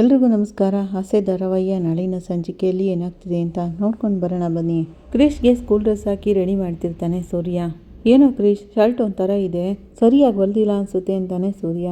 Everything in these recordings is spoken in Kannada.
ಎಲ್ರಿಗೂ ನಮಸ್ಕಾರ. ಹಾಸ್ಯ ಧಾರಾವಾಹಿಯ ನಾಳಿನ ಸಂಚಿಕೆಯಲ್ಲಿ ಏನಾಗ್ತಿದೆ ಅಂತ ನೋಡ್ಕೊಂಡು ಬರೋಣ ಬನ್ನಿ. ಕ್ರಿಶ್ಗೆ ಸ್ಕೂಲ್ ಡ್ರೆಸ್ ಹಾಕಿ ರೆಡಿ ಮಾಡ್ತಿರ್ತಾನೆ ಸೂರ್ಯ. ಏನೋ ಕ್ರಿಶ್, ಶರ್ಟ್ ಒಂಥರ ಇದೆ. ಸರಿಯಾಗಿ ಹೊಲ್ದಿಲ್ಲ ಅನ್ಸುತ್ತೆ ಅಂತಾನೆ ಸೂರ್ಯ.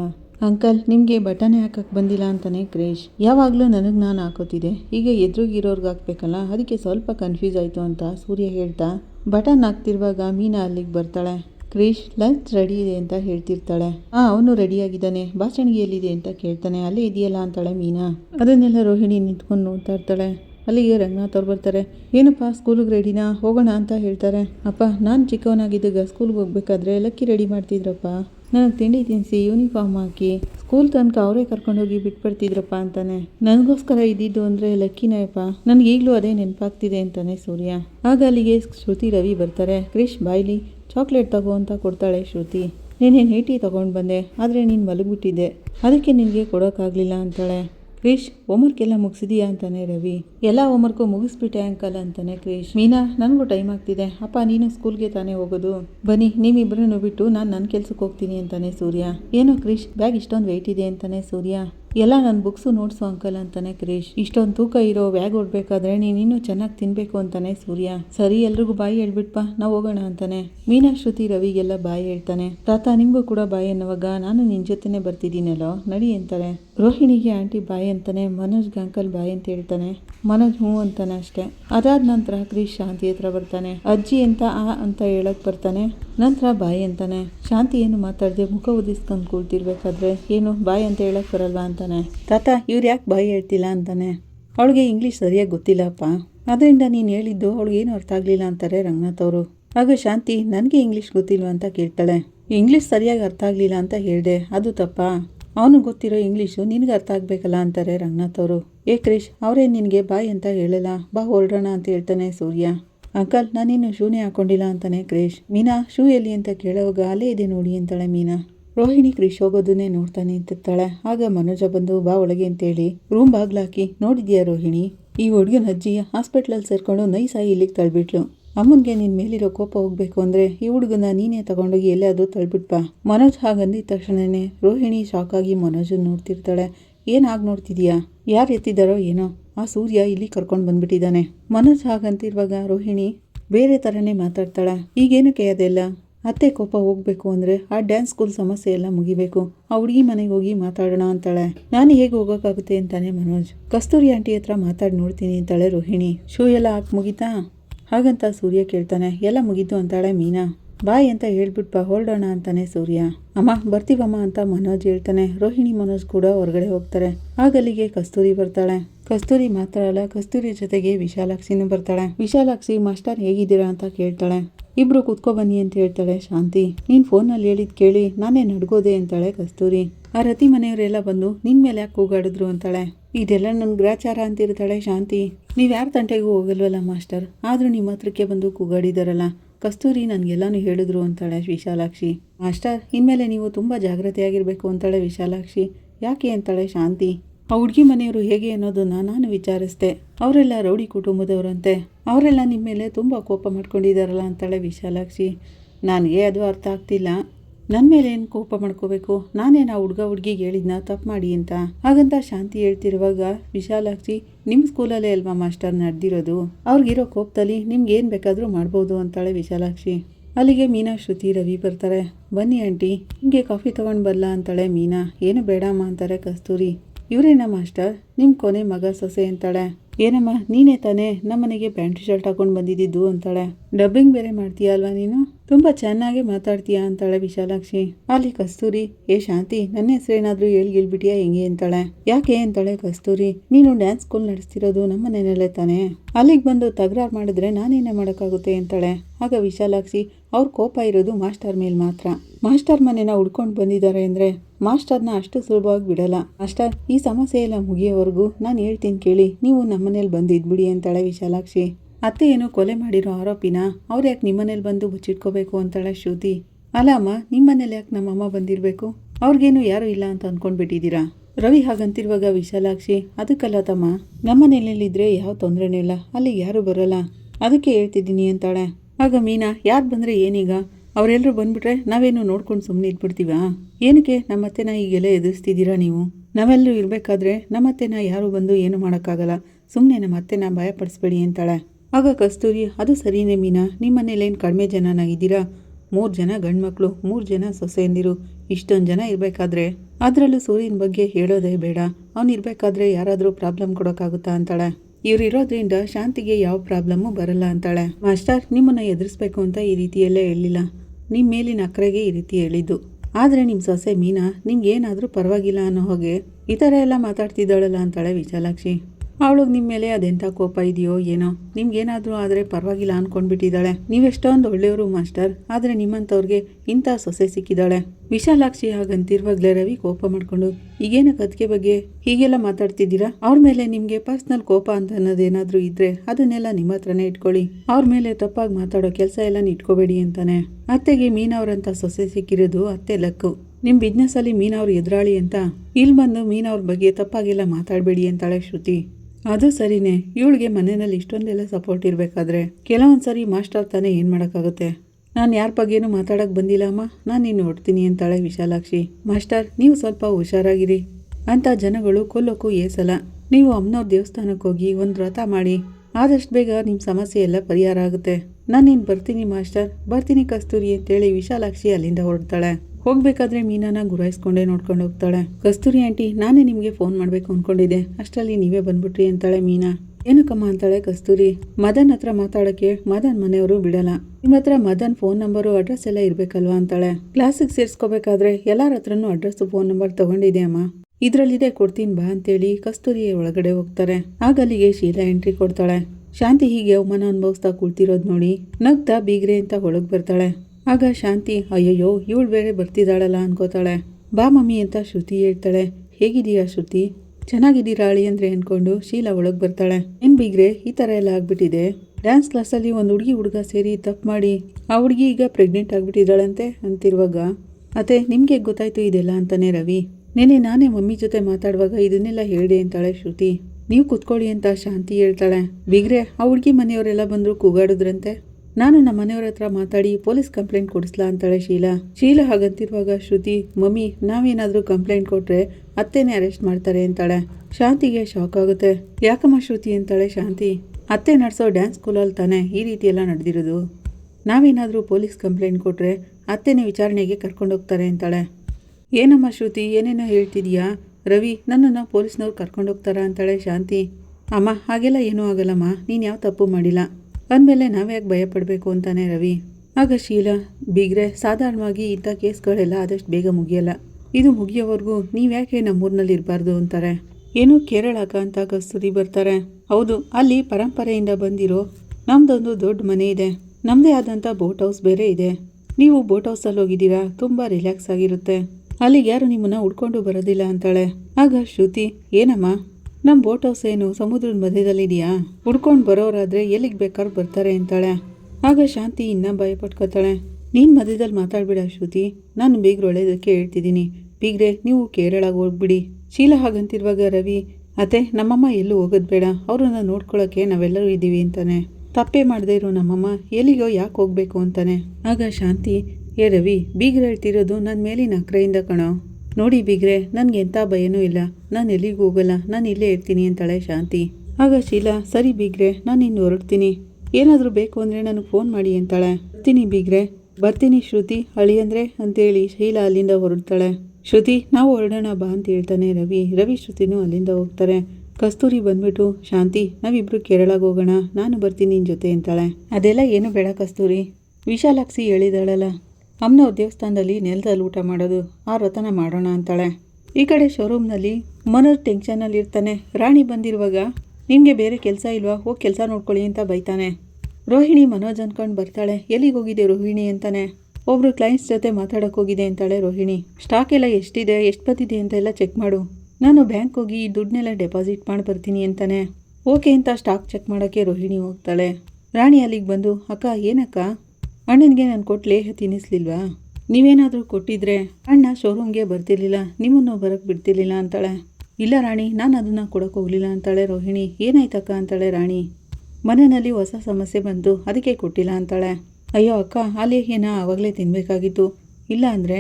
ಅಂಕಲ್, ನಿಮಗೆ ಬಟನ್ ಹಾಕಕ್ಕೆ ಬಂದಿಲ್ಲ ಅಂತಾನೆ ಕ್ರೇಶ್. ಯಾವಾಗಲೂ ನನಗೆ ನಾನು ಹಾಕೋತಿದೆ ಈಗ ಎದುರುಗಿರೋರ್ಗೆ ಹಾಕ್ಬೇಕಲ್ಲ, ಅದಕ್ಕೆ ಸ್ವಲ್ಪ ಕನ್ಫ್ಯೂಸ್ ಆಯಿತು ಅಂತ ಸೂರ್ಯ ಹೇಳ್ತಾ, ಬಟನ್ ಹಾಕ್ತಿರುವಾಗ ಮೀನಾ ಅಲ್ಲಿಗೆ ಬರ್ತಾಳೆ. ಕ್ರಿಶ್ ಲಂಚ್ ರೆಡಿ ಇದೆ ಅಂತ ಹೇಳ್ತಿರ್ತಾಳೆ. ಆ, ಅವನು ರೆಡಿಯಾಗಿದ್ದಾನೆ. ಬಾಚಣಿಗೆ ಎಲ್ಲಿದೆ ಅಂತ ಕೇಳ್ತಾನೆ. ಅಲ್ಲೇ ಇದೆಯಲ್ಲ ಅಂತಾಳೆ ಮೀನಾ. ಅದನ್ನೆಲ್ಲ ರೋಹಿಣಿ ನಿಂತ್ಕೊಂಡು ನೋಡ್ತಾ ಇರ್ತಾಳೆ. ಅಲ್ಲಿಗೆ ರಂಗನಾಥ್ ಅವ್ರು ಬರ್ತಾರೆ. ಏನಪ್ಪ ಸ್ಕೂಲಿಗೆ ರೆಡಿನಾ ಹೋಗೋಣ ಅಂತ ಹೇಳ್ತಾರೆ. ಅಪ್ಪ, ನಾನು ಚಿಕ್ಕವನಾಗಿದ್ದಾಗ ಸ್ಕೂಲ್ಗೆ ಹೋಗ್ಬೇಕಾದ್ರೆ ಲಕ್ಕಿ ರೆಡಿ ಮಾಡ್ತಿದ್ರಪ್ಪ. ನನಗೆ ತಿಂಡಿ ತಿನ್ನಿಸಿ ಯೂನಿಫಾರ್ಮ್ ಹಾಕಿ ಸ್ಕೂಲ್ ತನಕ ಅವರೇ ಕರ್ಕೊಂಡೋಗಿ ಬಿಟ್ಬಿಡ್ತಿದ್ರಪ್ಪ ಅಂತಾನೆ. ನನಗೋಸ್ಕರ ಇದ್ದಿದ್ದು ಅಂದರೆ ಲಕ್ಕಿನೇಪ್ಪ ನನಗೆ ಈಗಲೂ ಅದೇ ನೆನಪಾಗ್ತಿದೆ ಅಂತಾನೆ ಸೂರ್ಯ. ಆಗ ಅಲ್ಲಿಗೆ ಶ್ರುತಿ ರವಿ ಬರ್ತಾರೆ. ಕ್ರಿಶ್ ಬಾಯ್ಲಿ ಚಾಕ್ಲೇಟ್ ತಗೋ ಅಂತ ಕೊಡ್ತಾಳೆ ಶ್ರುತಿ. ನೀನೇನು ಹೇಟಿ ತೊಗೊಂಡು ಬಂದೆ, ಆದರೆ ನೀನು ಮಲಗಿಬಿಟ್ಟಿದ್ದೆ. ಅದಕ್ಕೆ ನಿನಗೆ ಕೊಡೋಕ್ಕಾಗಲಿಲ್ಲ ಅಂತಾಳೆ. ಕ್ರಿಶ್ ಹೋಮ್ವರ್ಕ್ ಎಲ್ಲ ಮುಗಿಸಿದೀಯಾ? ಅಂತಾನೆ ರವಿ. ಎಲ್ಲ ಹೋಮ್ವರ್ಕು ಮುಗಿಸ್ಬಿಟ್ಟೆ ಅಂಕಲ್ ಅಂತಾನೆ ಕ್ರಿಶ್. ಮೀನಾ, ನನಗೂ ಟೈಮ್ ಆಗ್ತಿದೆ. ಅಪ್ಪ, ನೀನು ಸ್ಕೂಲ್ಗೆ ತಾನೇ ಹೋಗೋದು. ಬನ್ನಿ ನೀವಿಬ್ಬರನ್ನು ಬಿಟ್ಟು ನಾನು ನನ್ನ ಕೆಲ್ಸಕ್ಕೆ ಹೋಗ್ತೀನಿ ಅಂತಾನೆ ಸೂರ್ಯ. ಏನೋ ಕ್ರಿಶ್, ಬ್ಯಾಗ್ ಇಷ್ಟೊಂದು ವೆಯ್ಟ್ ಇದೆ ಅಂತಾನೆ ಸೂರ್ಯ. ಎಲ್ಲ ನನ್ನ ಬುಕ್ಸು ನೋಡ್ಸು ಅಂಕಲ್ ಅಂತಾನೆ ಕ್ರೇಶ್. ಇಷ್ಟೊಂದು ತೂಕ ಇರೋ ಬ್ಯಾಗ್ ಹೊಡ್ಬೇಕಾದ್ರೆ ನೀನು ಇನ್ನೂ ಚೆನ್ನಾಗಿ ತಿನ್ಬೇಕು ಅಂತಾನೆ ಸೂರ್ಯ. ಸರಿ, ಎಲ್ರಿಗೂ ಬಾಯಿ ಹೇಳ್ಬಿಟ್ಪ ನಾವು ಹೋಗೋಣ ಅಂತಾನೆ. ಮೀನಾ, ಶ್ರುತಿ, ರವಿಗೆಲ್ಲ ಬಾಯಿ ಹೇಳ್ತಾನೆ. ತಾತ, ನಿಮಗೂ ಕೂಡ ಬಾಯಿ ಅನ್ನುವಾಗ ನಾನು ನಿನ್ನ ಜೊತೆನೆ ಬರ್ತಿದ್ದೀನಲ್ಲೋ, ನಡಿ ಅಂತಾರೆ. ರೋಹಿಣಿಗೆ ಆಂಟಿ ಬಾಯಿ ಅಂತಾನೆ ಮನೋಜ್ಗೆ ಅಂಕಲ್ ಬಾಯಿ ಅಂತ ಹೇಳ್ತಾನೆ. ಮನೋಜ್ ಹ್ಞೂ ಅಂತಾನೆ ಅಷ್ಟೇ. ಅದಾದ ನಂತರ ಕ್ರೀಶ್ ಶಾಂತಿ ಹತ್ರ ಬರ್ತಾನೆ. ಅಜ್ಜಿ ಅಂತ ಆ ಅಂತ ಹೇಳಕ್ ಬರ್ತಾನೆ. ನಂತರ ಬಾಯಿ ಅಂತಾನೆ. ಶಾಂತಿ ಏನು ಮಾತಾಡದೆ ಮುಖ ಉದಿಸ್ಕೊಂಡು ಕೂಳ್ತಿರ್ಬೇಕಾದ್ರೆ ಏನು ಬಾಯಿ ಅಂತ ಹೇಳಕ್ ಬರಲ್ವಾ ಅಂತಾನೆ. ತಾತ, ಇವ್ರು ಯಾಕೆ ಬಾಯಿ ಹೇಳ್ತಿಲ್ಲ ಅಂತಾನೆ. ಅವಳಿಗೆ ಇಂಗ್ಲೀಷ್ ಸರಿಯಾಗಿ ಗೊತ್ತಿಲ್ಲಪ್ಪ. ಅದರಿಂದ ನೀನು ಹೇಳಿದ್ದು ಅವಳಿಗೆ ಏನು ಅರ್ಥ ಆಗಲಿಲ್ಲ ಅಂತಾರೆ ರಂಗನಾಥ್ ಅವರು. ಆಗ ಶಾಂತಿ, ನನಗೆ ಇಂಗ್ಲೀಷ್ ಗೊತ್ತಿಲ್ವಾ ಅಂತ ಕೇಳ್ತಾಳೆ. ಇಂಗ್ಲೀಷ್ ಸರಿಯಾಗಿ ಅರ್ಥ ಆಗಲಿಲ್ಲ ಅಂತ ಹೇಳಿದೆ. ಅದು ತಪ್ಪಾ? ಅವನು ಗೊತ್ತಿರೋ ಇಂಗ್ಲೀಷು ನಿನಗೆ ಅರ್ಥ ಆಗಬೇಕಲ್ಲ ಅಂತಾರೆ ರಂಗನಾಥ್ ಅವರು. ಏ ಕ್ರಿಶ್ ಅವರೇ ನಿನಗೆ ಬಾಯ್ ಅಂತ ಹೇಳಲ್ಲ. ಬಾ ಹೊರಡೋಣ ಅಂತ ಹೇಳ್ತಾನೆ ಸೂರ್ಯ. ಅಂಕಲ್, ನಾನಿನ್ನು ಶೂನೇ ಹಾಕೊಂಡಿಲ್ಲ ಅಂತಾನೆ ಕ್ರಿಶ್ ಮೀನಾ, ಶೂ ಎಲ್ಲಿ ಅಂತ ಕೇಳೋವಾಗ ಅಲ್ಲೇ ಇದೆ ನೋಡಿ ಅಂತಾಳೆ ಮೀನಾ. ರೋಹಿಣಿ ಕ್ರಿಶ್ ಹೋಗೋದನ್ನೇ ನೋಡ್ತಾನೆ ಅಂತಿರ್ತಾಳೆ ಆಗ ಮನೋಜ ಬಂದು, ಬಾ ಒಳಗೆ ಅಂತೇಳಿ. ರೂಮ್ ಬಾಗ್ಲಾಕಿ, ನೋಡಿದ್ಯಾ ರೋಹಿಣಿ? ಈ ಹುಡುಗನ ಅಜ್ಜಿ ಹಾಸ್ಪಿಟ್ಲಲ್ಲಿ ಸೇರ್ಕೊಂಡು ನೈಸಾಗಿ ಇಲ್ಲಿಗೆ ತಳ್ಬಿಟ್ಲು. ಅಮ್ಮನಿಗೆ ನಿನ್ನ ಮೇಲಿರೋ ಕೋಪ ಹೋಗ್ಬೇಕು ಅಂದರೆ ಈ ಹುಡುಗನ ನೀನೇ ತಗೊಂಡೋಗಿ ಎಲ್ಲಾದರೂ ತಳ್ಬಿಟ್ಬಾ ಮನೋಜ್ ಹಾಗಂದಿದ ತಕ್ಷಣನೇ ರೋಹಿಣಿ ಶಾಕ್ ಆಗಿ ಮನೋಜನ್ ನೋಡ್ತಿರ್ತಾಳೆ. ಏನ್ ಹಾಗೆ ನೋಡ್ತಿದ್ಯಾ? ಯಾರು ಎತ್ತಿದ್ದಾರೋ ಏನೋ? ಆ ಸೂರ್ಯ ಇಲ್ಲಿ ಕರ್ಕೊಂಡು ಬಂದ್ಬಿಟ್ಟಿದ್ದಾನೆ. ಮನೋಜ್ ಹಾಗಂತಿರುವಾಗ ರೋಹಿಣಿ ಬೇರೆ ಥರನೇ ಮಾತಾಡ್ತಾಳೆ. ಈಗೇನಕ್ಕೆ ಅದೆಲ್ಲ? ಅತ್ತೆ ಕೋಪ ಹೋಗ್ಬೇಕು ಅಂದರೆ ಆ ಡ್ಯಾನ್ಸ್ ಸ್ಕೂಲ್ ಸಮಸ್ಯೆ ಎಲ್ಲ ಮುಗಿಬೇಕು. ಆ ಹುಡುಗಿ ಮನೆಗೆ ಹೋಗಿ ಮಾತಾಡೋಣ ಅಂತಾಳೆ. ನಾನು ಹೇಗೆ ಹೋಗೋಕ್ಕಾಗುತ್ತೆ ಅಂತಾನೆ ಮನೋಜ್. ಕಸ್ತೂರಿ ಆಂಟಿ ಹತ್ರ ಮಾತಾಡಿ ನೋಡ್ತೀನಿ ಅಂತಾಳೆ ರೋಹಿಣಿ. ಶೂ ಎಲ್ಲ ಹಾಕಿ ಮುಗಿತಾ? ಹಾಗಂತ ಸೂರ್ಯ ಕೇಳ್ತಾನೆ, ಎಲ್ಲ ಮುಗೀತು ಅಂತಾಳೆ ಮೀನಾ? ಬಾಯ್ ಅಂತ ಹೇಳ್ಬಿಟ್ಟು ಬಾ ಹೊರಡೋಣ ಅಂತಾನೆ ಸೂರ್ಯ. ಅಮ್ಮ, ಬರ್ತೀವಮ್ಮ ಅಂತ ಮನೋಜ್ ಹೇಳ್ತಾನೆ. ರೋಹಿಣಿ, ಮನೋಜ್ ಕೂಡ ಹೊರಗಡೆ ಹೋಗ್ತಾರೆ. ಆಗಲಿಗೆ ಕಸ್ತೂರಿ ಬರ್ತಾಳೆ. ಕಸ್ತೂರಿ ಮಾತ್ರ ಅಲ್ಲ, ಕಸ್ತೂರಿ ಜೊತೆಗೆ ವಿಶಾಲಾಕ್ಷಿನೂ ಬರ್ತಾಳೆ. ವಿಶಾಲಾಕ್ಷಿ, ಮಾಸ್ಟರ್, ಹೇಗಿದ್ದೀರಾ? ಅಂತ ಕೇಳ್ತಾಳೆ. ಇಬ್ರು ಕುತ್ಕೊ ಬನ್ನಿ ಅಂತ ಹೇಳ್ತಾಳೆ ಶಾಂತಿ. ನೀನ್ ಫೋನಲ್ಲಿ ಹೇಳಿದ್ ಕೇಳಿ, ನಾನೇ ನಡ್ಗೋದೆ ಅಂತಾಳೆ ಕಸ್ತೂರಿ. ಆ ರತಿ ಮನೆಯವರೆಲ್ಲ ಬಂದು, ನಿನ್ ಮೇಲೆ ಯಾಕೆ ಕೂಗಾಡಿದ್ರು? ಅಂತಾಳೆ. ಇದೆಲ್ಲ ನನ್ನ ಗ್ರಾಚಾರ ಅಂತಿರ್ತಾಳೆ ಶಾಂತಿ. ನೀವು ಯಾರ ತಂಟೆಗೂ ಹೋಗಲ್ವಲ್ಲ, ಮಾಸ್ಟರ್? ಆದರೂ ನಿಮ್ಮ ಹತ್ರಕ್ಕೆ ಬಂದು ಕೂಗಾಡಿದಾರಲ್ಲ. ಕಸ್ತೂರಿ ನನಗೆಲ್ಲಾನು ಹೇಳಿದ್ರು ಅಂತಾಳೆ ವಿಶಾಲಾಕ್ಷಿ. ಮಾಸ್ಟರ್, ಇನ್ಮೇಲೆ ನೀವು ತುಂಬ ಜಾಗ್ರತೆಯಾಗಿರಬೇಕು ಅಂತಾಳೆ ವಿಶಾಲಾಕ್ಷಿ. ಯಾಕೆ ಅಂತಾಳೆ ಶಾಂತಿ? ಆ ಹುಡುಗಿ ಮನೆಯವರು ಹೇಗೆ ಅನ್ನೋದನ್ನು ನಾನು ವಿಚಾರಿಸ್ದೆ. ಅವರೆಲ್ಲ ರೌಡಿ ಕುಟುಂಬದವರಂತೆ. ಅವರೆಲ್ಲ ನಿಮ್ಮ ಮೇಲೆ ತುಂಬ ಕೋಪ ಮಾಡ್ಕೊಂಡಿದ್ದಾರಲ್ಲ ಅಂತಾಳೆ ವಿಶಾಲಾಕ್ಷಿ. ನನಗೆ ಅದು ಅರ್ಥ ಆಗ್ತಿಲ್ಲ. ನನ್ನ ಮೇಲೆ ಏನು ಕೋಪ ಮಾಡ್ಕೋಬೇಕು? ನಾನೇನು ಆ ಹುಡುಗ ಹುಡುಗಿಗೆ ಹೇಳಿದ್ನ? ತಪ್ಪು ಮಾಡಿ ಅಂತ. ಹಾಗಂತ ಶಾಂತಿ ಹೇಳ್ತಿರುವಾಗ ವಿಶಾಲಾಕ್ಷಿ ನಿಮ್ಮ ಸ್ಕೂಲಲ್ಲೇ ಅಲ್ವಾ ಮಾಸ್ಟರ್ ನಡೆದಿರೋದು? ಅವ್ರಿಗಿರೋ ಕೋಪದಲ್ಲಿ ನಿಮ್ಗೆ ಏನು ಬೇಕಾದರೂ ಮಾಡ್ಬೋದು ಅಂತಾಳೆ ವಿಶಾಲಾಕ್ಷಿ. ಅಲ್ಲಿಗೆ ಮೀನಾ, ಶ್ರುತಿ, ರವಿ ಬರ್ತಾರೆ. ಬನ್ನಿ ಆಂಟಿ, ಹಿಂಗೆ ಕಾಫಿ ತೊಗೊಂಡು ಬರಲ್ಲ ಅಂತಾಳೆ ಮೀನಾ. ಏನು ಬೇಡಮ್ಮ ಅಂತಾರೆ ಕಸ್ತೂರಿ. ಇವರೇನ ಮಾಸ್ಟರ್? ನಿಮ್ಮ ಕೊನೆ ಮಗ ಸೊಸೆ ಅಂತಾಳೆ. ಏನಮ್ಮ, ನೀನೇ ತಾನೇ ನಮ್ಮನೆಗೆ ಪ್ಯಾಂಟ್ ಶರ್ಟ್ ಹಾಕೊಂಡು ಬಂದಿದ್ದು ಅಂತಾಳೆ. ಡಬ್ಬಿಂಗ್ ಬೇರೆ ಮಾಡ್ತೀಯ ಅಲ್ವಾ ನೀನು? ತುಂಬಾ ಚೆನ್ನಾಗಿ ಮಾತಾಡ್ತೀಯಾ ಅಂತಾಳೆ ವಿಶಾಲಾಕ್ಷಿ. ಅಲ್ಲಿ ಕಸ್ತೂರಿ, ಏ ಶಾಂತಿ, ನನ್ನ ಹೆಸರೇನಾದ್ರೂ ಹೇಳಿ ಗಿಳ್ಬಿಟ್ಟಿಯಾ ಹೆಂಗೆ? ಅಂತಾಳೆ. ಯಾಕೆ? ಅಂತಾಳೆ ಕಸ್ತೂರಿ. ನೀನು ಡ್ಯಾನ್ಸ್ ಸ್ಕೂಲ್ ನಡೆಸ್ತಿರೋದು ನಮ್ಮ ಮನೆಯಲ್ಲೇ ತಾನೇ. ಅಲ್ಲಿಗೆ ಬಂದು ತಗ್ರಾರು ಮಾಡಿದ್ರೆ ನಾನೇನೇ ಮಾಡೋಕ್ಕಾಗುತ್ತೆ? ಅಂತಾಳೆ. ಆಗ ವಿಶಾಲಾಕ್ಷಿ, ಅವ್ರ ಕೋಪ ಇರೋದು ಮಾಸ್ಟರ್ ಮೇಲೆ ಮಾತ್ರ. ಮಾಸ್ಟರ್ ಮನೆನ ಉಡ್ಕೊಂಡು ಬಂದಿದ್ದಾರೆ ಅಂದರೆ ಮಾಸ್ಟರ್ನ ಅಷ್ಟು ಸುಲಭವಾಗಿ ಬಿಡಲ್ಲ. ಮಾಸ್ಟರ್, ಈ ಸಮಸ್ಯೆ ಎಲ್ಲ ಮುಗಿಯೋವರೆಗೂ ನಾನು ಹೇಳ್ತೀನಿ ಕೇಳಿ, ನೀವು ನಮ್ಮನೇಲಿ ಬಂದಿದ್ಬಿಡಿ, ಅಂತಾಳೆ ವಿಶಾಲಾಕ್ಷಿ. ಅತ್ತೆ ಏನು ಕೊಲೆ ಮಾಡಿರೋ ಆರೋಪಿನ ಅವ್ರು ಯಾಕೆ ನಿಮ್ಮನೇಲಿ ಬಂದು ಮುಚ್ಚಿಟ್ಕೋಬೇಕು ಅಂತಾಳೆ ಶ್ರುತಿ? ಅಲ್ಲ ಅಮ್ಮ, ನಿಮ್ಮನೇಲಿ ಯಾಕೆ ನಮ್ಮಮ್ಮ ಬಂದಿರಬೇಕು? ಅವ್ರಿಗೇನು ಯಾರೂ ಇಲ್ಲ ಅಂತ ಅಂದ್ಕೊಂಡ್ಬಿಟ್ಟಿದ್ದೀರಾ ರವಿ ಹಾಗಂತಿರುವಾಗ ವಿಶಾಲಾಕ್ಷಿ ಅದಕ್ಕಲ್ಲ ತಮ್ಮ ನಮ್ಮನೇಲಿದ್ರೆ ಯಾವ ತೊಂದರೆನೂ ಇಲ್ಲ, ಅಲ್ಲಿಗೆ ಯಾರೂ ಬರಲ್ಲ. ಅದಕ್ಕೆ ಹೇಳ್ತಿದ್ದೀನಿ ಅಂತಾಳೆ. ಆಗ ಮೀನಾ, ಯಾರು ಬಂದರೆ ಏನೀಗ? ಅವರೆಲ್ಲರೂ ಬಂದ್ಬಿಟ್ರೆ ನಾವೇನು ನೋಡ್ಕೊಂಡು ಸುಮ್ಮನೆ ಇದ್ಬಿಡ್ತೀವಾ? ಏನಕ್ಕೆ ನಮ್ಮತ್ತೆನ ಈಗೆಲ್ಲ ಎದುರಿಸ್ತಿದ್ದೀರಾ ನೀವು? ನಾವೆಲ್ಲರೂ ಇರಬೇಕಾದ್ರೆ ನಮ್ಮತ್ತೆನ ಯಾರು ಬಂದು ಏನು ಮಾಡೋಕ್ಕಾಗಲ್ಲ. ಸುಮ್ಮನೆ ನಮ್ಮ ಅತ್ತೆನ ಭಯಪಡಿಸ್ಬೇಡಿ ಅಂತಾಳೆ. ಆಗ ಕಸ್ತೂರಿ, ಅದು ಸರಿನೇ ಮೀನಾ ನಿಮ್ಮ ಮನೇಲೇನು ಕಡಿಮೆ ಜನನಾಗಿದ್ದೀರಾ? ಮೂರು ಜನ ಗಂಡ್ಮಕ್ಳು, ಮೂರು ಜನ ಸೊಸೆಯಂದಿರು, ಇಷ್ಟೊಂದು ಜನ ಇರಬೇಕಾದ್ರೆ? ಅದರಲ್ಲೂ ಸೂರ್ಯನ ಬಗ್ಗೆ ಹೇಳೋದೇ ಬೇಡ. ಅವ್ನು ಇರಬೇಕಾದ್ರೆ ಯಾರಾದರೂ ಪ್ರಾಬ್ಲಮ್ ಕೊಡೋಕ್ಕಾಗುತ್ತಾ ಅಂತಾಳೆ. ಇವ್ರು ಇರೋದ್ರಿಂದ ಶಾಂತಿಗೆ ಯಾವ ಪ್ರಾಬ್ಲಮ್ಮು ಬರಲ್ಲ ಅಂತಾಳೆ. ಮಾಸ್ಟರ್, ನಿಮ್ಮನ್ನು ಎದುರಿಸ್ಬೇಕು ಅಂತ ಈ ರೀತಿಯಲ್ಲೇ ಹೇಳಿಲ್ಲ. ನಿಮ್ಮ ಮೇಲಿನ ಅಕ್ರೆಗೆ ಈ ರೀತಿ ಹೇಳಿದ್ದು. ಆದರೆ ನಿಮ್ಮ ಸೊಸೆ ಮೀನಾ ನಿಮ್ಗೆ ಏನಾದರೂ ಪರವಾಗಿಲ್ಲ ಅನ್ನೋ ಹಾಗೆ ಈ ಥರ ಎಲ್ಲ ಮಾತಾಡ್ತಿದ್ದಾಳಲ್ಲ ಅಂತಾಳೆ ವಿಶಾಲಾಕ್ಷಿ ಅವಳಿಗೆ ನಿಮ್ಮ ಮೇಲೆ ಅದೆಂಥ ಕೋಪ ಇದೆಯೋ ಏನೋ? ನಿಮ್ಗೇನಾದರೂ ಆದರೆ ಪರವಾಗಿಲ್ಲ ಅಂದ್ಕೊಂಡ್ಬಿಟ್ಟಿದ್ದಾಳೆ ನೀವೆಷ್ಟೊಂದು ಒಳ್ಳೆಯವರು, ಮಾಸ್ಟರ್. ಆದರೆ ನಿಮ್ಮಂಥವ್ರಿಗೆ ಇಂಥ ಸೊಸೆ ಸಿಕ್ಕಿದ್ದಾಳೆ. ವಿಶಾಲಾಕ್ಷಿ ಹಾಗಂತಿರುವಾಗಲೇ ರವಿ ಕೋಪ ಮಾಡಿಕೊಂಡು, ಈಗೇನು ಕತ್ಕೆ ಬಗ್ಗೆ ಹೀಗೆಲ್ಲ ಮಾತಾಡ್ತಿದ್ದೀರಾ? ಅವ್ರ ಮೇಲೆ ನಿಮಗೆ ಪರ್ಸ್ನಲ್ ಕೋಪ ಅಂತ ಅನ್ನೋದೇನಾದರೂ ಇದ್ರೆ ಅದನ್ನೆಲ್ಲ ನಿಮ್ಮ ಹತ್ರನೇ ಇಟ್ಕೊಳ್ಳಿ. ಅವ್ರ ಮೇಲೆ ತಪ್ಪಾಗಿ ಮಾತಾಡೋ ಕೆಲಸ ಎಲ್ಲ ಇಟ್ಕೋಬೇಡಿ ಅಂತಾನೆ. ಅತ್ತೆಗೆ ಮೀನವ್ರಂತ ಸೊಸೆ ಸಿಕ್ಕಿರೋದು ಅತ್ತೆ ಲಕ್ಕು. ನಿಮ್ಮ ಬಿಸ್ನೆಸ್ಸಲ್ಲಿ ಮೀನವ್ರ ಎದುರಾಳಿ ಅಂತ. ಇಲ್ಲಿ ಬಂದು ಮೀನವ್ರ ಬಗ್ಗೆ ತಪ್ಪಾಗೆಲ್ಲ ಮಾತಾಡಬೇಡಿ ಅಂತಾಳೆ ಶ್ರುತಿ. ಅದು ಸರಿನೇ. ಇವಳಿಗೆ ಮನೆಯಲ್ಲಿ ಇಷ್ಟೊಂದೆಲ್ಲ ಸಪೋರ್ಟ್ ಇರಬೇಕಾದ್ರೆ ಕೆಲವೊಂದು ಸರಿ ಮಾಸ್ಟರ್ ತಾನೇ ಏನು ಮಾಡೋಕ್ಕಾಗುತ್ತೆ? ನಾನು ಯಾರ ಬಗ್ಗೆನೂ ಮಾತಾಡೋಕೆ ಬಂದಿಲ್ಲ ಅಮ್ಮ. ನಾನು ನೀನು ನೋಡ್ತೀನಿ ಅಂತಾಳೆ ವಿಶಾಲಾಕ್ಷಿ. ಮಾಸ್ಟರ್, ನೀವು ಸ್ವಲ್ಪ ಹುಷಾರಾಗಿರಿ. ಅಂತ ಜನಗಳು ಕೊಲ್ಲೋಕ್ಕೂ ಏಸಲ್ಲ. ನೀವು ಅಮ್ಮನವ್ರ ದೇವಸ್ಥಾನಕ್ಕೆ ಹೋಗಿ ಒಂದು ವ್ರತ ಮಾಡಿ. ಆದಷ್ಟು ಬೇಗ ನಿಮ್ಮ ಸಮಸ್ಯೆ ಎಲ್ಲ ಪರಿಹಾರ ಆಗುತ್ತೆ. ನಾನು ನೀನು ಬರ್ತೀನಿ ಮಾಸ್ಟರ್. ಬರ್ತೀನಿ ಕಸ್ತೂರಿ ಅಂತೇಳಿ ವಿಶಾಲಾಕ್ಷಿ ಅಲ್ಲಿಂದ ಹೊರಡ್ತಾಳೆ. ಹೋಗ್ಬೇಕಾದ್ರೆ ಮೀನಾನ ಗುರಾಯಿಸ್ಕೊಂಡೇ ನೋಡ್ಕೊಂಡು ಹೋಗ್ತಾಳೆ. ಕಸ್ತೂರಿ ಆಂಟಿ, ನಾನೇ ನಿಮಗೆ ಫೋನ್ ಮಾಡಬೇಕು ಅಂದ್ಕೊಂಡಿದ್ದೆ ಅಷ್ಟರಲ್ಲಿ ನೀವೇ ಬಂದ್ಬಿಟ್ರಿ, ಅಂತಾಳೆ ಮೀನಾ. ಏನಕ್ಕಮ್ಮ, ಅಂತಾಳೆ ಕಸ್ತೂರಿ. ಮದನ್ ಹತ್ರ ಮಾತಾಡೋಕ್ಕೆ ಮದನ್ ಮನೆಯವರು ಬಿಡಲ್ಲ. ನಿಮ್ಮ ಹತ್ರ ಮದನ್ ಫೋನ್ ನಂಬರು, ಅಡ್ರೆಸ್ ಎಲ್ಲ ಇರಬೇಕಲ್ವಾ, ಅಂತಾಳೆ. ಕ್ಲಾಸಿಗೆ ಸೇರಿಸ್ಕೋಬೇಕಾದ್ರೆ ಎಲ್ಲರ ಹತ್ರನು ಅಡ್ರೆಸ್ ಫೋನ್ ನಂಬರ್ ತಗೊಂಡಿದೆ ಅಮ್ಮ. ಇದ್ರಲ್ಲಿದೆ ಕೊಡ್ತೀನಿ ಬಾ, ಅಂತೇಳಿ ಕಸ್ತೂರಿ ಒಳಗಡೆ ಹೋಗ್ತಾರೆ. ಆಗ ಅಲ್ಲಿಗೆ ಶೀಲಾ ಎಂಟ್ರಿ ಕೊಡ್ತಾಳೆ. ಶಾಂತಿ ಹೀಗೆ ಅವಮಾನ ಅನುಭವಿಸ್ತಾ ಕೂಳ್ತಿರೋದು ನೋಡಿ ನಗ್ತಾ ಬೀಗ್ರೆ ಅಂತ ಒಳಗೆ ಬರ್ತಾಳೆ. ಆಗ ಶಾಂತಿ, ಅಯ್ಯಯ್ಯೋ, ಇವಳು ಬೇರೆ ಬರ್ತಿದ್ದಾಳಲ್ಲ ಅನ್ಕೋತಾಳೆ. ಬಾ ಮಮ್ಮಿ ಅಂತ ಶ್ರುತಿ ಹೇಳ್ತಾಳೆ. ಹೇಗಿದೀಯಾ ಶ್ರುತಿ? ಚೆನ್ನಾಗಿದ್ದೀರಾಳಿ ಅಂದ್ರೆ ಅನ್ಕೊಂಡು ಶೀಲಾ ಒಳಗೆ ಬರ್ತಾಳೆ. ಏನ್ ಬೀಗ್ರೆ, ಈ ಥರ ಎಲ್ಲ ಆಗಿಬಿಟ್ಟಿದೆ. ಡ್ಯಾನ್ಸ್ ಕ್ಲಾಸಲ್ಲಿ ಒಂದು ಹುಡುಗಿ ಹುಡುಗ ಸೇರಿ ತಪ್ಪು ಮಾಡಿ. ಆ ಹುಡುಗಿ ಈಗ ಪ್ರೆಗ್ನೆಂಟ್ ಆಗಿಬಿಟ್ಟಿದ್ದಾಳಂತೆ ಅಂತಿರುವಾಗ, ಅತ್ತೆ, ನಿಮಗೆ ಗೊತ್ತಾಯ್ತು ಇದೆಲ್ಲ ಅಂತಾನೆ ರವಿ. ನೆನೆ ನಾನೇ ಮಮ್ಮಿ ಜೊತೆ ಮಾತಾಡುವಾಗ ಇದನ್ನೆಲ್ಲ ಹೇಳಿ ಅಂತಾಳೆ ಶ್ರುತಿ. ನೀವು ಕುತ್ಕೊಳ್ಳಿ ಅಂತ ಶಾಂತಿ ಹೇಳ್ತಾಳೆ. ಬಿಗ್ರೆ, ಆ ಹುಡುಗಿ ಮನೆಯವರೆಲ್ಲ ಬಂದ್ರು ಕೂಗಾಡಿದ್ರಂತೆ. ನಾನು ನಮ್ಮ ಮನೆಯವ್ರ ಹತ್ರ ಮಾತಾಡಿ ಪೊಲೀಸ್ ಕಂಪ್ಲೇಂಟ್ ಕೊಡಿಸ್ಲಾ ಅಂತಾಳೆ ಶೀಲಾ. ಶೀಲಾ ಹಾಗಂತಿರುವಾಗ ಶ್ರುತಿ, ಮಮ್ಮಿ, ನಾವೇನಾದರೂ ಕಂಪ್ಲೇಂಟ್ ಕೊಟ್ರೆ ಅತ್ತೆನೇ ಅರೆಸ್ಟ್ ಮಾಡ್ತಾರೆ ಅಂತಾಳೆ. ಶಾಂತಿಗೆ ಶಾಕ್ ಆಗುತ್ತೆ. ಯಾಕಮ್ಮ ಶ್ರುತಿ? ಅಂತಾಳೆ ಶಾಂತಿ. ಅತ್ತೆ ನಡೆಸೋ ಡ್ಯಾನ್ಸ್ ಸ್ಕೂಲಲ್ಲಿ ತಾನೇ ಈ ರೀತಿ ಎಲ್ಲ ನಡೆದಿರೋದು. ನಾವೇನಾದರೂ ಪೊಲೀಸ್ ಕಂಪ್ಲೇಂಟ್ ಕೊಟ್ರೆ ಅತ್ತೆನೇ ವಿಚಾರಣೆಗೆ ಕರ್ಕೊಂಡೋಗ್ತಾರೆ ಅಂತಾಳೆ. ಏನಮ್ಮ ಶ್ರುತಿ, ಏನೇನೋ ಹೇಳ್ತಿದೀಯಾ? ರವಿ, ನನ್ನನ್ನು ಪೊಲೀಸ್ನವ್ರು ಕರ್ಕೊಂಡೋಗ್ತಾರಾ ಅಂತಾಳೆ ಶಾಂತಿ. ಅಮ್ಮ, ಹಾಗೆಲ್ಲ ಏನೂ ಆಗಲ್ಲಮ್ಮ. ನೀನು ಯಾವ ತಪ್ಪು ಮಾಡಿಲ್ಲ. ಅಂದಮೇಲೆ ನಾವ್ಯಾಕೆ ಭಯ ಪಡಬೇಕು ಅಂತಾನೆ ರವಿ. ಆಗ ಶೀಲಾ, ಬೀಗ್ರೆ, ಸಾಧಾರಣವಾಗಿ ಇಂಥ ಕೇಸ್ಗಳೆಲ್ಲ ಆದಷ್ಟು ಬೇಗ ಮುಗಿಯಲ್ಲ. ಇದು ಮುಗಿಯೋವರೆಗೂ ನೀವ್ಯಾಕೆ ನಮ್ಮೂರಿನಲ್ಲಿ ಇರಬಾರ್ದು ಅಂತಾರೆ. ಏನು ಕೇರಳಕ ಅಂತ ಕಸ್ತೂರಿ ಬರ್ತಾರೆ. ಹೌದು, ಅಲ್ಲಿ ಪರಂಪರೆಯಿಂದ ಬಂದಿರೋ ನಮ್ದೊಂದು ದೊಡ್ಡ ಮನೆ ಇದೆ. ನಮ್ಮದೇ ಆದಂಥ ಬೋಟ್ ಹೌಸ್ ಬೇರೆ ಇದೆ. ನೀವು ಬೋಟ್ ಹೌಸಲ್ಲಿ ಹೋಗಿದ್ದೀರಾ, ತುಂಬ ರಿಲ್ಯಾಕ್ಸ್ ಆಗಿರುತ್ತೆ. ಅಲ್ಲಿಗೆ ಯಾರು ನಿಮ್ಮನ್ನ ಉಡ್ಕೊಂಡು ಬರೋದಿಲ್ಲ ಅಂತಾಳೆ. ಆಗ ಶ್ರುತಿ, ಏನಮ್ಮ? ನಮ್ಮ ಬೋಟ್ ಹೌಸ್ ಏನು? ಸಮುದ್ರದ ಮಧ್ಯದಲ್ಲಿದೆಯಾ ಹುಡ್ಕೊಂಡು ಬರೋರಾದ್ರೆ ಎಲ್ಲಿಗೆ ಬೇಕಾದ್ರೂ ಬರ್ತಾರೆ ಅಂತಾಳೆ. ಆಗ ಶಾಂತಿ ಇನ್ನ ಭಯ ಪಟ್ಕೋತಾಳೆ. ನೀನು ಮಧ್ಯದಲ್ಲಿ ಮಾತಾಡ್ಬೇಡ ಶ್ರುತಿ. ನಾನು ಬೀಗ್ರು ಒಳ್ಳೇದಕ್ಕೆ ಹೇಳ್ತಿದ್ದೀನಿ. ಬೀಗ್ರೆ, ನೀವು ಕೇರಳ ಹೋಗ್ಬಿಡಿ. ಶೀಲ ಹಾಗಂತಿರುವಾಗ ರವಿ, ಅತ್ತೆ, ನಮ್ಮಮ್ಮ ಎಲ್ಲೂ ಹೋಗೋದು ಬೇಡ. ಅವ್ರನ್ನ ನೋಡ್ಕೊಳ್ಳೋಕೆ ನಾವೆಲ್ಲರೂ ಇದ್ದೀವಿ ಅಂತಾನೆ. ತಪ್ಪೇ ಮಾಡದೇ ಇರೋ ನಮ್ಮಮ್ಮ ಎಲ್ಲಿಗೋ ಯಾಕೆ ಹೋಗ್ಬೇಕು ಅಂತಾನೆ. ಆಗ ಶಾಂತಿ, ಏ ರವಿ, ಬೀಗ್ರೆ ಹೇಳ್ತಿರೋದು ನನ್ನ ಮೇಲಿನ ಅಕ್ರೆಯಿಂದ ಕಣೋ. ನೋಡಿ ಬಿಗ್ರೆ, ನನಗೆ ಎಂಥ ಭಯನೂ ಇಲ್ಲ. ನಾನು ಎಲ್ಲಿಗೂ ಹೋಗಲ್ಲ. ನಾನು ಇಲ್ಲೇ ಇರ್ತೀನಿ ಅಂತಾಳೆ ಶಾಂತಿ. ಆಗ ಶೀಲಾ, ಸರಿ ಬಿಗ್ರೆ, ನಾನು ಇನ್ನು ಹೊರಡ್ತೀನಿ. ಏನಾದರೂ ಬೇಕು ಅಂದರೆ ನನಗೆ ಫೋನ್ ಮಾಡಿ ಅಂತಾಳೆ. ಬರ್ತೀನಿ ಬಿಗ್ರೆ, ಬರ್ತೀನಿ ಶ್ರುತಿ ಹಳಿ ಅಂದ್ರೆ ಅಂತೇಳಿ ಶೀಲಾ ಅಲ್ಲಿಂದ ಹೊರಡ್ತಾಳೆ. ಶ್ರುತಿ, ನಾವು ಹೊರಡೋಣ ಬಾ ಅಂತ ಹೇಳ್ತಾನೆ ರವಿ. ರವಿ ಶ್ರುತಿನೂ ಅಲ್ಲಿಂದ ಹೋಗ್ತಾರೆ. ಕಸ್ತೂರಿ ಬಂದ್ಬಿಟ್ಟು, ಶಾಂತಿ, ನಾವಿಬ್ರು ಕೇರಳಗೆ ಹೋಗೋಣ. ನಾನು ಬರ್ತೀನಿ ನಿನ್ನ ಜೊತೆ ಅಂತಾಳೆ. ಅದೆಲ್ಲ ಏನು ಬೇಡ ಕಸ್ತೂರಿ. ವಿಶಾಲಾಕ್ಷಿ ಹೇಳಿದಾಳಲ್ಲ. ಅಮ್ಮನವ್ರ ದೇವಸ್ಥಾನದಲ್ಲಿ ನೆಲದಲ್ಲಿ ಊಟ ಮಾಡೋದು, ಆ ವ್ರತನ ಮಾಡೋಣ ಅಂತಾಳೆ. ಈ ಕಡೆ ಶೋರೂಮ್ನಲ್ಲಿ ಮನೋಜ್ ಟೆನ್ಷನಲ್ಲಿ ಇರ್ತಾನೆ ರಾಣಿ ಬಂದಿರುವಾಗ, ನಿಮಗೆ ಬೇರೆ ಕೆಲಸ ಇಲ್ವಾ? ಹೋಗಿ ಕೆಲಸ ನೋಡ್ಕೊಳ್ಳಿ ಅಂತ ಬೈತಾನೆ. ರೋಹಿಣಿ ಮನೋಜ್ ಅಂದ್ಕೊಂಡು ಬರ್ತಾಳೆ, ಎಲ್ಲಿಗೆ ಹೋಗಿದೆ ರೋಹಿಣಿ? ಅಂತಾನೆ. ಒಬ್ಬರು ಕ್ಲೈಂಟ್ಸ್ ಜೊತೆ ಮಾತಾಡೋಕೆ ಹೋಗಿದೆ ಅಂತಾಳೆ ರೋಹಿಣಿ. ಸ್ಟಾಕ್ ಎಲ್ಲ ಎಷ್ಟಿದೆ? ಎಷ್ಟು ಬಂದಿದೆ ಅಂತ ಎಲ್ಲ ಚೆಕ್ ಮಾಡು. ನಾನು ಬ್ಯಾಂಕ್ ಹೋಗಿ ಈ ದುಡ್ಡನ್ನೆಲ್ಲ ಡೆಪಾಸಿಟ್ ಮಾಡಿ ಬರ್ತೀನಿ ಅಂತಾನೆ. ಓಕೆ ಅಂತ ಸ್ಟಾಕ್ ಚೆಕ್ ಮಾಡೋಕ್ಕೆ ರೋಹಿಣಿ ಹೋಗ್ತಾಳೆ. ರಾಣಿ ಅಲ್ಲಿಗೆ ಬಂದು, ಅಕ್ಕ, ಏನಕ್ಕ? ಅಣ್ಣನಿಗೆ ನಾನು ಕೊಟ್ಟು ಲೇಹ ತಿನ್ನಿಸ್ಲಿಲ್ವಾ? ನೀವೇನಾದರೂ ಕೊಟ್ಟಿದ್ರೆ ಅಣ್ಣ ಶೋರೂಮ್ಗೆ ಬರ್ತಿರ್ಲಿಲ್ಲ, ನಿಮ್ಮನ್ನು ಬರೋಕ್ಕೆ ಬಿಡ್ತಿರ್ಲಿಲ್ಲ ಅಂತಾಳೆ. ಇಲ್ಲ ರಾಣಿ, ನಾನು ಅದನ್ನು ಕೊಡೋಕೆ ಹೋಗಲಿಲ್ಲ ಅಂತಾಳೆ ರೋಹಿಣಿ. ಏನಾಯ್ತಕ್ಕ ಅಂತಾಳೆ ರಾಣಿ? ಮನೆಯಲ್ಲಿ ಹೊಸ ಸಮಸ್ಯೆ ಬಂತು ಅದಕ್ಕೆ ಕೊಟ್ಟಿಲ್ಲ ಅಂತಾಳೆ. ಅಯ್ಯೋ ಅಕ್ಕ, ಆ ಲೇಹ್ಯನ ಆವಾಗಲೇ ತಿನ್ನಬೇಕಾಗಿತ್ತು ಇಲ್ಲ ಅಂದರೆ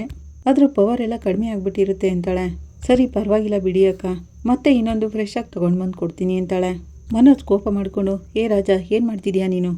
ಅದರ ಪವರ್ ಎಲ್ಲ ಕಡಿಮೆ ಆಗಿಬಿಟ್ಟಿರುತ್ತೆ ಅಂತಾಳೆ. ಸರಿ, ಪರವಾಗಿಲ್ಲ ಬಿಡಿ ಅಕ್ಕ. ಮತ್ತೆ ಇನ್ನೊಂದು ಫ್ರೆಶ್ ಆಗಿ ತೊಗೊಂಡು ಬಂದು ಕೊಡ್ತೀನಿ ಅಂತಾಳೆ. ಮನೋಜ್ ಕೋಪ ಮಾಡಿಕೊಂಡು, ಏ ರಾಜ, ಏನು ಮಾಡ್ತಿದ್ಯಾ ನೀನು?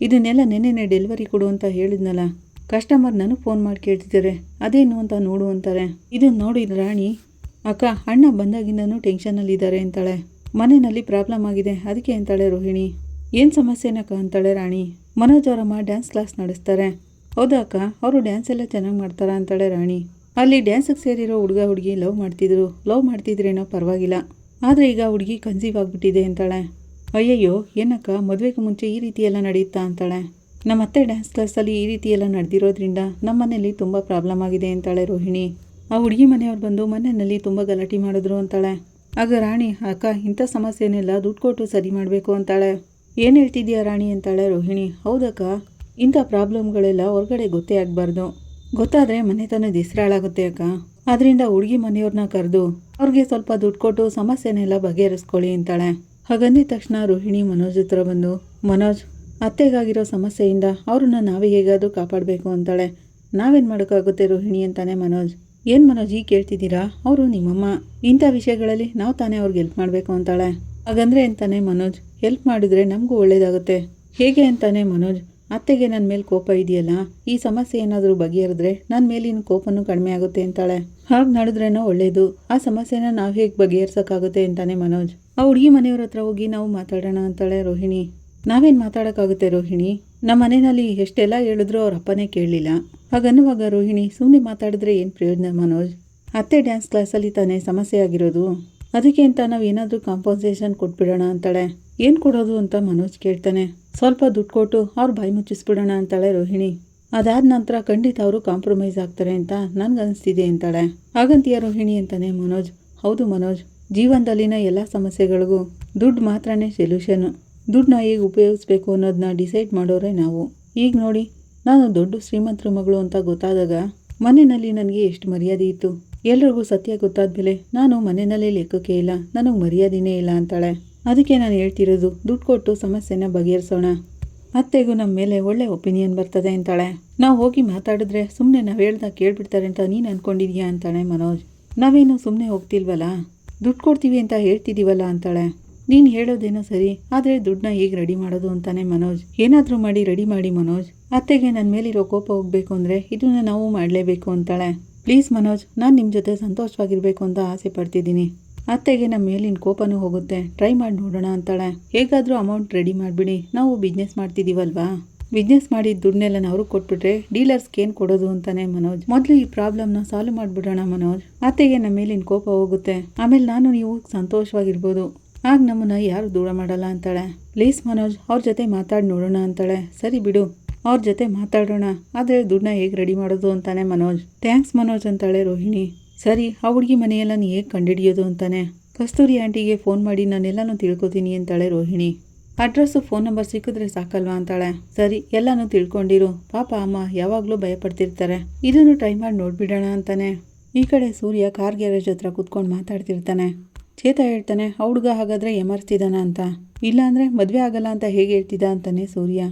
ಇದನ್ನೆಲ್ಲ ನೆನ್ನೆನೆ ಡೆಲಿವರಿ ಕೊಡು ಅಂತ ಹೇಳಿದ್ನಲ್ಲ. ಕಸ್ಟಮರ್ ನನಗೆ ಫೋನ್ ಮಾಡಿ ಕೇಳ್ತಿದ್ದಾರೆ. ಅದೇನು ಅಂತ ನೋಡು ಅಂತಾರೆ. ಇದನ್ನು ನೋಡಿ ರಾಣಿ. ಅಕ್ಕ, ಅಣ್ಣ ಬಂದಾಗಿಂದನೂ ಟೆನ್ಷನಲ್ಲಿದ್ದಾರೆ ಅಂತಾಳೆ. ಮನೆಯಲ್ಲಿ ಪ್ರಾಬ್ಲಮ್ ಆಗಿದೆ. ಅದಕ್ಕೆ ಅಂತಾಳೆ ರೋಹಿಣಿ. ಏನು ಸಮಸ್ಯೆನಕ್ಕ ಅಂತಾಳೆ ರಾಣಿ. ಮನೋಜ್ ಅವರಮ್ಮ ಡ್ಯಾನ್ಸ್ ಕ್ಲಾಸ್ ನಡೆಸ್ತಾರೆ. ಹೌದಾ ಅಕ್ಕ? ಅವರು ಡ್ಯಾನ್ಸ್ ಎಲ್ಲ ಚೆನ್ನಾಗಿ ಮಾಡ್ತಾರಾ ಅಂತಾಳೆ ರಾಣಿ. ಅಲ್ಲಿ ಡ್ಯಾನ್ಸಿಗೆ ಸೇರಿರೋ ಹುಡುಗ ಹುಡುಗಿ ಲವ್ ಮಾಡ್ತಿದ್ರು. ಲವ್ ಮಾಡ್ತಿದ್ರೇನೋ ಪರವಾಗಿಲ್ಲ. ಆದರೆ ಈಗ ಹುಡುಗಿ ಕನ್ಸೀವ್ ಆಗಿಬಿಟ್ಟಿದೆ ಅಂತಾಳೆ. ಅಯ್ಯಯ್ಯೋ, ಏನಕ್ಕ? ಮದುವೆಗೆ ಮುಂಚೆ ಈ ರೀತಿ ಎಲ್ಲ ನಡೆಯುತ್ತಾ ಅಂತಾಳೆ? ನಮ್ಮ ಅತ್ತೆ ಡ್ಯಾನ್ಸ್ ಕ್ಲಾಸಲ್ಲಿ ಈ ರೀತಿ ಎಲ್ಲ ನಡೆದಿರೋದ್ರಿಂದ ನಮ್ಮ ಮನೇಲಿ ತುಂಬ ಪ್ರಾಬ್ಲಮ್ ಆಗಿದೆ ಅಂತಾಳೆ ರೋಹಿಣಿ. ಆ ಹುಡುಗಿ ಮನೆಯವ್ರು ಬಂದು ಮನೆಯಲ್ಲಿ ತುಂಬ ಗಲಾಟೆ ಮಾಡಿದ್ರು ಅಂತಾಳೆ. ಆಗ ರಾಣಿ, ಅಕ್ಕ, ಇಂಥ ಸಮಸ್ಯೆನೆಲ್ಲ ದುಡ್ಡು ಕೊಟ್ಟು ಸರಿ ಮಾಡಬೇಕು ಅಂತಾಳೆ. ಏನು ಹೇಳ್ತಿದ್ಯಾ ರಾಣಿ? ಅಂತಾಳೆ ರೋಹಿಣಿ. ಹೌದಕ್ಕ, ಇಂಥ ಪ್ರಾಬ್ಲಮ್ಗಳೆಲ್ಲ ಹೊರಗಡೆ ಗೊತ್ತೇ ಆಗಬಾರ್ದು. ಗೊತ್ತಾದರೆ ಮನೆತನದ ಹೆಸರು ಹಾಳಾಗುತ್ತೆ ಅಕ್ಕ. ಅದರಿಂದ ಹುಡುಗಿ ಮನೆಯವ್ರನ್ನ ಕರೆದು ಅವ್ರಿಗೆ ಸ್ವಲ್ಪ ದುಡ್ಡು ಕೊಟ್ಟು ಸಮಸ್ಯೆನೆಲ್ಲ ಬಗೆಹರಿಸ್ಕೊಳ್ಳಿ ಅಂತಾಳೆ. ಹಾಗಂದಿದ ತಕ್ಷಣ ರೋಹಿಣಿ, ಮನೋಜ್ ಹತ್ರ ಬಂದು, ಮನೋಜ್, ಅತ್ತೆಗಾಗಿರೋ ಸಮಸ್ಯೆಯಿಂದ ಅವ್ರನ್ನ ನಾವೇ ಹೇಗಾದರೂ ಕಾಪಾಡಬೇಕು ಅಂತಾಳೆ. ನಾವೇನು ಮಾಡೋಕ್ಕಾಗುತ್ತೆ ರೋಹಿಣಿ ಅಂತಾನೆ ಮನೋಜ್. ಏನು ಮನೋಜ್ ಈಗ ಕೇಳ್ತಿದ್ದೀರಾ? ಅವರು ನಿಮ್ಮಮ್ಮ. ಇಂಥ ವಿಷಯಗಳಲ್ಲಿ ನಾವು ತಾನೇ ಅವ್ರಿಗೆ ಹೆಲ್ಪ್ ಮಾಡಬೇಕು ಅಂತಾಳೆ. ಹಾಗಂದ್ರೆ ಅಂತಾನೆ ಮನೋಜ್. ಹೆಲ್ಪ್ ಮಾಡಿದರೆ ನಮಗೂ ಒಳ್ಳೆಯದಾಗುತ್ತೆ ಹೇಗೆ? ಅಂತಾನೆ ಮನೋಜ್. ಅತ್ತೆಗೆ ನನ್ನ ಮೇಲೆ ಕೋಪ ಇದೆಯಲ್ಲ, ಈ ಸಮಸ್ಯೆ ಏನಾದರೂ ಬಗೆಹರಿದ್ರೆ ನನ್ನ ಮೇಲಿನ ಕೋಪನು ಕಡಿಮೆ ಆಗುತ್ತೆ ಅಂತಾಳೆ. ಹಾಗೆ ನಡೆದ್ರೇನೋ ಒಳ್ಳೇದು, ಆ ಸಮಸ್ಯೆನ ನಾವು ಹೇಗೆ ಬಗೆಹರಿಸೋಕ್ಕಾಗುತ್ತೆ ಅಂತಾನೆ ಮನೋಜ್. ಆ ಹುಡುಗಿ ಮನೆಯವ್ರ ಹತ್ರ ಹೋಗಿ ನಾವು ಮಾತಾಡೋಣ ಅಂತಾಳೆ ರೋಹಿಣಿ. ನಾವೇನು ಮಾತಾಡೋಕ್ಕಾಗುತ್ತೆ ರೋಹಿಣಿ? ನಮ್ಮ ಮನೆಯಲ್ಲಿ ಎಷ್ಟೆಲ್ಲ ಹೇಳಿದ್ರು ಅವ್ರ ಅಪ್ಪನೇ ಕೇಳಲಿಲ್ಲ. ಹಾಗನ್ನುವಾಗ ರೋಹಿಣಿ ಸುಮ್ಮನೆ ಮಾತಾಡಿದ್ರೆ ಏನು ಪ್ರಯೋಜನ ಮನೋಜ್? ಅತ್ತೆ ಡ್ಯಾನ್ಸ್ ಕ್ಲಾಸಲ್ಲಿ ತಾನೇ ಸಮಸ್ಯೆ ಆಗಿರೋದು. ಅದಕ್ಕೆ ಅಂತ ನಾವು ಏನಾದರೂ ಕಾಂಪನ್ಸೇಷನ್ ಕೊಟ್ಬಿಡೋಣ ಅಂತಾಳೆ. ಏನು ಕೊಡೋದು ಅಂತ ಮನೋಜ್ ಕೇಳ್ತಾನೆ. ಸ್ವಲ್ಪ ದುಡ್ಡು ಕೊಟ್ಟು ಅವ್ರ ಬಾಯಿ ಮುಚ್ಚಿಸ್ಬಿಡೋಣ ಅಂತಾಳೆ ರೋಹಿಣಿ. ಅದಾದ ನಂತರ ಖಂಡಿತ ಅವರು ಕಾಂಪ್ರಮೈಸ್ ಆಗ್ತಾರೆ ಅಂತ ನನಗನ್ನಿಸ್ತಿದೆ ಅಂತಾಳೆ. ಹಾಗಂತೀಯ ರೋಹಿಣಿ ಅಂತಾನೆ ಮನೋಜ್. ಹೌದು ಮನೋಜ್. ಜೀವನದಲ್ಲಿನ ಎಲ್ಲ ಸಮಸ್ಯೆಗಳಿಗೂ ದುಡ್ಡು ಮಾತ್ರನೇ ಸೊಲ್ಯೂಷನು ದುಡ್ಡನ್ನ ಹೇಗೆ ಉಪಯೋಗಿಸ್ಬೇಕು ಅನ್ನೋದನ್ನ ಡಿಸೈಡ್ ಮಾಡೋರೆ ನಾವು. ಈಗ ನೋಡಿ, ನಾನು ದೊಡ್ಡ ಶ್ರೀಮಂತರ ಮಗಳು ಅಂತ ಗೊತ್ತಾದಾಗ ಮನೆಯಲ್ಲಿ ನನಗೆ ಎಷ್ಟು ಮರ್ಯಾದೆ ಇತ್ತು. ಎಲ್ರಿಗೂ ಸತ್ಯ ಗೊತ್ತಾದ ಮೇಲೆ ನಾನು ಮನೆಯಲ್ಲೇ ಲೆಕ್ಕಕ್ಕೆ ಇಲ್ಲ. ನನಗೆ ಮರ್ಯಾದೆನೇ ಇಲ್ಲ ಅಂತಾಳೆ. ಅದಕ್ಕೆ ನಾನು ಹೇಳ್ತಿರೋದು, ದುಡ್ಡು ಕೊಟ್ಟು ಸಮಸ್ಯೆನ ಬಗೆಹರಿಸೋಣ. ಅತ್ತೆಗೂ ನಮ್ಮ ಮೇಲೆ ಒಳ್ಳೆ ಒಪಿನಿಯನ್ ಬರ್ತದೆ ಅಂತಾಳೆ. ನಾವು ಹೋಗಿ ಮಾತಾಡಿದ್ರೆ ಸುಮ್ಮನೆ ನಾವು ಹೇಳ್ದಾಗ ಕೇಳ್ಬಿಡ್ತಾರೆ ಅಂತ ನೀನು ಅಂದ್ಕೊಂಡಿದ್ಯಾ ಅಂತಾಳೆ ಮನೋಜ್. ನಾವೇನು ಸುಮ್ಮನೆ ಹೋಗ್ತಿಲ್ವಲ್ಲ? ದುಡ್ಡು ಕೊಡ್ತೀವಿ ಅಂತ ಹೇಳ್ತಿದ್ದೀವಲ್ಲ ಅಂತಾಳೆ. ನೀನು ಹೇಳೋದೇನೋ ಸರಿ, ಆದರೆ ದುಡ್ಡನ್ನ ಹೇಗೆ ರೆಡಿ ಮಾಡೋದು ಅಂತಾನೆ ಮನೋಜ್. ಏನಾದರೂ ಮಾಡಿ ರೆಡಿ ಮಾಡಿ ಮನೋಜ್. ಅತ್ತೆಗೆ ನನ್ನ ಮೇಲಿರೋ ಕೋಪ ಹೋಗಬೇಕು ಅಂದರೆ ಇದನ್ನ ನಾವು ಮಾಡಲೇಬೇಕು ಅಂತಾಳೆ. ಪ್ಲೀಸ್ ಮನೋಜ್, ನಾನು ನಿಮ್ಮ ಜೊತೆ ಸಂತೋಷವಾಗಿರಬೇಕು ಅಂತ ಆಸೆ ಪಡ್ತಿದ್ದೀನಿ. ಅತ್ತೆಗೆ ನಮ್ಮ ಮೇಲಿನ ಕೋಪನೂ ಹೋಗುತ್ತೆ. ಟ್ರೈ ಮಾಡಿ ನೋಡೋಣ ಅಂತಾಳೆ. ಹೇಗಾದರೂ ಅಮೌಂಟ್ ರೆಡಿ ಮಾಡಿಬಿಡಿ. ನಾವು ಬಿಸ್ನೆಸ್ ಮಾಡ್ತಿದ್ದೀವಲ್ವಾ ಬಿಸ್ನೆಸ್ ಮಾಡಿ ದುಡ್ಡನ್ನೆಲ್ಲ ಅವ್ರಿಗೆ ಕೊಟ್ಬಿಟ್ರೆ ಡೀಲರ್ಸ್ಗೆ ಏನು ಕೊಡೋದು ಅಂತಾನೆ ಮನೋಜ್. ಮೊದಲು ಈ ಪ್ರಾಬ್ಲಮ್ನ ಸಾಲ್ವ್ ಮಾಡಿಬಿಡೋಣ ಮನೋಜ್. ಅತ್ತೆಗೆ ನಮ್ಮ ಮೇಲಿನ ಕೋಪ ಹೋಗುತ್ತೆ. ಆಮೇಲೆ ನಾನು ನೀವು ಸಂತೋಷವಾಗಿರ್ಬೋದು. ಆಗ ನಮ್ಮನ್ನ ಯಾರು ದೂರ ಮಾಡಲ್ಲ ಅಂತಾಳೆ. ಪ್ಲೀಸ್ ಮನೋಜ್, ಅವ್ರ ಜೊತೆ ಮಾತಾಡಿ ನೋಡೋಣ ಅಂತಾಳೆ. ಸರಿ ಬಿಡು. ಅವ್ರ ಜೊತೆ ಮಾತಾಡೋಣ. ಆದರೆ ದುಡ್ಡನ್ನ ಹೇಗೆ ರೆಡಿ ಮಾಡೋದು ಅಂತಾನೆ ಮನೋಜ್. ಥ್ಯಾಂಕ್ಸ್ ಮನೋಜ್ ಅಂತಾಳೆ ರೋಹಿಣಿ. ಸರಿ, ಆ ಹುಡುಗಿ ಮನೆಯೆಲ್ಲ ನೀ ಹೇಗೆ ಕಂಡುಹಿಡಿಯೋದು ಅಂತಾನೆ? ಕಸ್ತೂರಿ ಆಂಟಿಗೆ ಫೋನ್ ಮಾಡಿ ನಾನೆಲ್ಲನೂ ತಿಳ್ಕೊತೀನಿ ಅಂತಾಳೆ ರೋಹಿಣಿ. ಅಡ್ರೆಸ್ಸು, ಫೋನ್ ನಂಬರ್ ಸಿಕ್ಕಿದ್ರೆ ಸಾಕಲ್ವಾ ಅಂತಾಳೆ. ಸರಿ, ಎಲ್ಲನೂ ತಿಳ್ಕೊಂಡಿರು. ಪಾಪ ಅಮ್ಮ, ಯಾವಾಗಲೂ ಭಯಪಡ್ತಿರ್ತಾರೆ. ಇದನ್ನು ಟ್ರೈ ಮಾಡಿ ನೋಡ್ಬಿಡೋಣ ಅಂತಾನೆ. ಈ ಕಡೆ ಸೂರ್ಯ ಕಾರ್ ಗ್ಯಾರೇಜ್ ಹತ್ರ ಕುತ್ಕೊಂಡು ಮಾತಾಡ್ತಿರ್ತಾನೆ. ಚೇತ ಹೇಳ್ತಾನೆ, ಆ ಹುಡುಗ ಹಾಗಾದ್ರೆ ಎಮರ್ಸ್ತಿದ್ದಾನ ಅಂತ. ಇಲ್ಲ ಅಂದರೆ ಮದುವೆ ಆಗಲ್ಲ ಅಂತ ಹೇಗೆ ಹೇಳ್ತಿದ್ದ ಅಂತಾನೆ ಸೂರ್ಯ.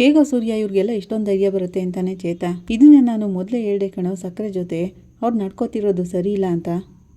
ಹೇಗೋ ಸೂರ್ಯ, ಇವ್ರಿಗೆಲ್ಲ ಇಷ್ಟೊಂದು ಧೈರ್ಯ ಬರುತ್ತೆ ಅಂತಾನೆ ಚೇತ. ಇದನ್ನ ನಾನು ಮೊದಲೇ ಹೇಳಿದೆ ಕಣೋ ಸಕ್ಕರೆ ಜೊತೆ. ಅವ್ರು ನಡ್ಕೋತಿರೋದು ಸರಿ ಇಲ್ಲ ಅಂತ.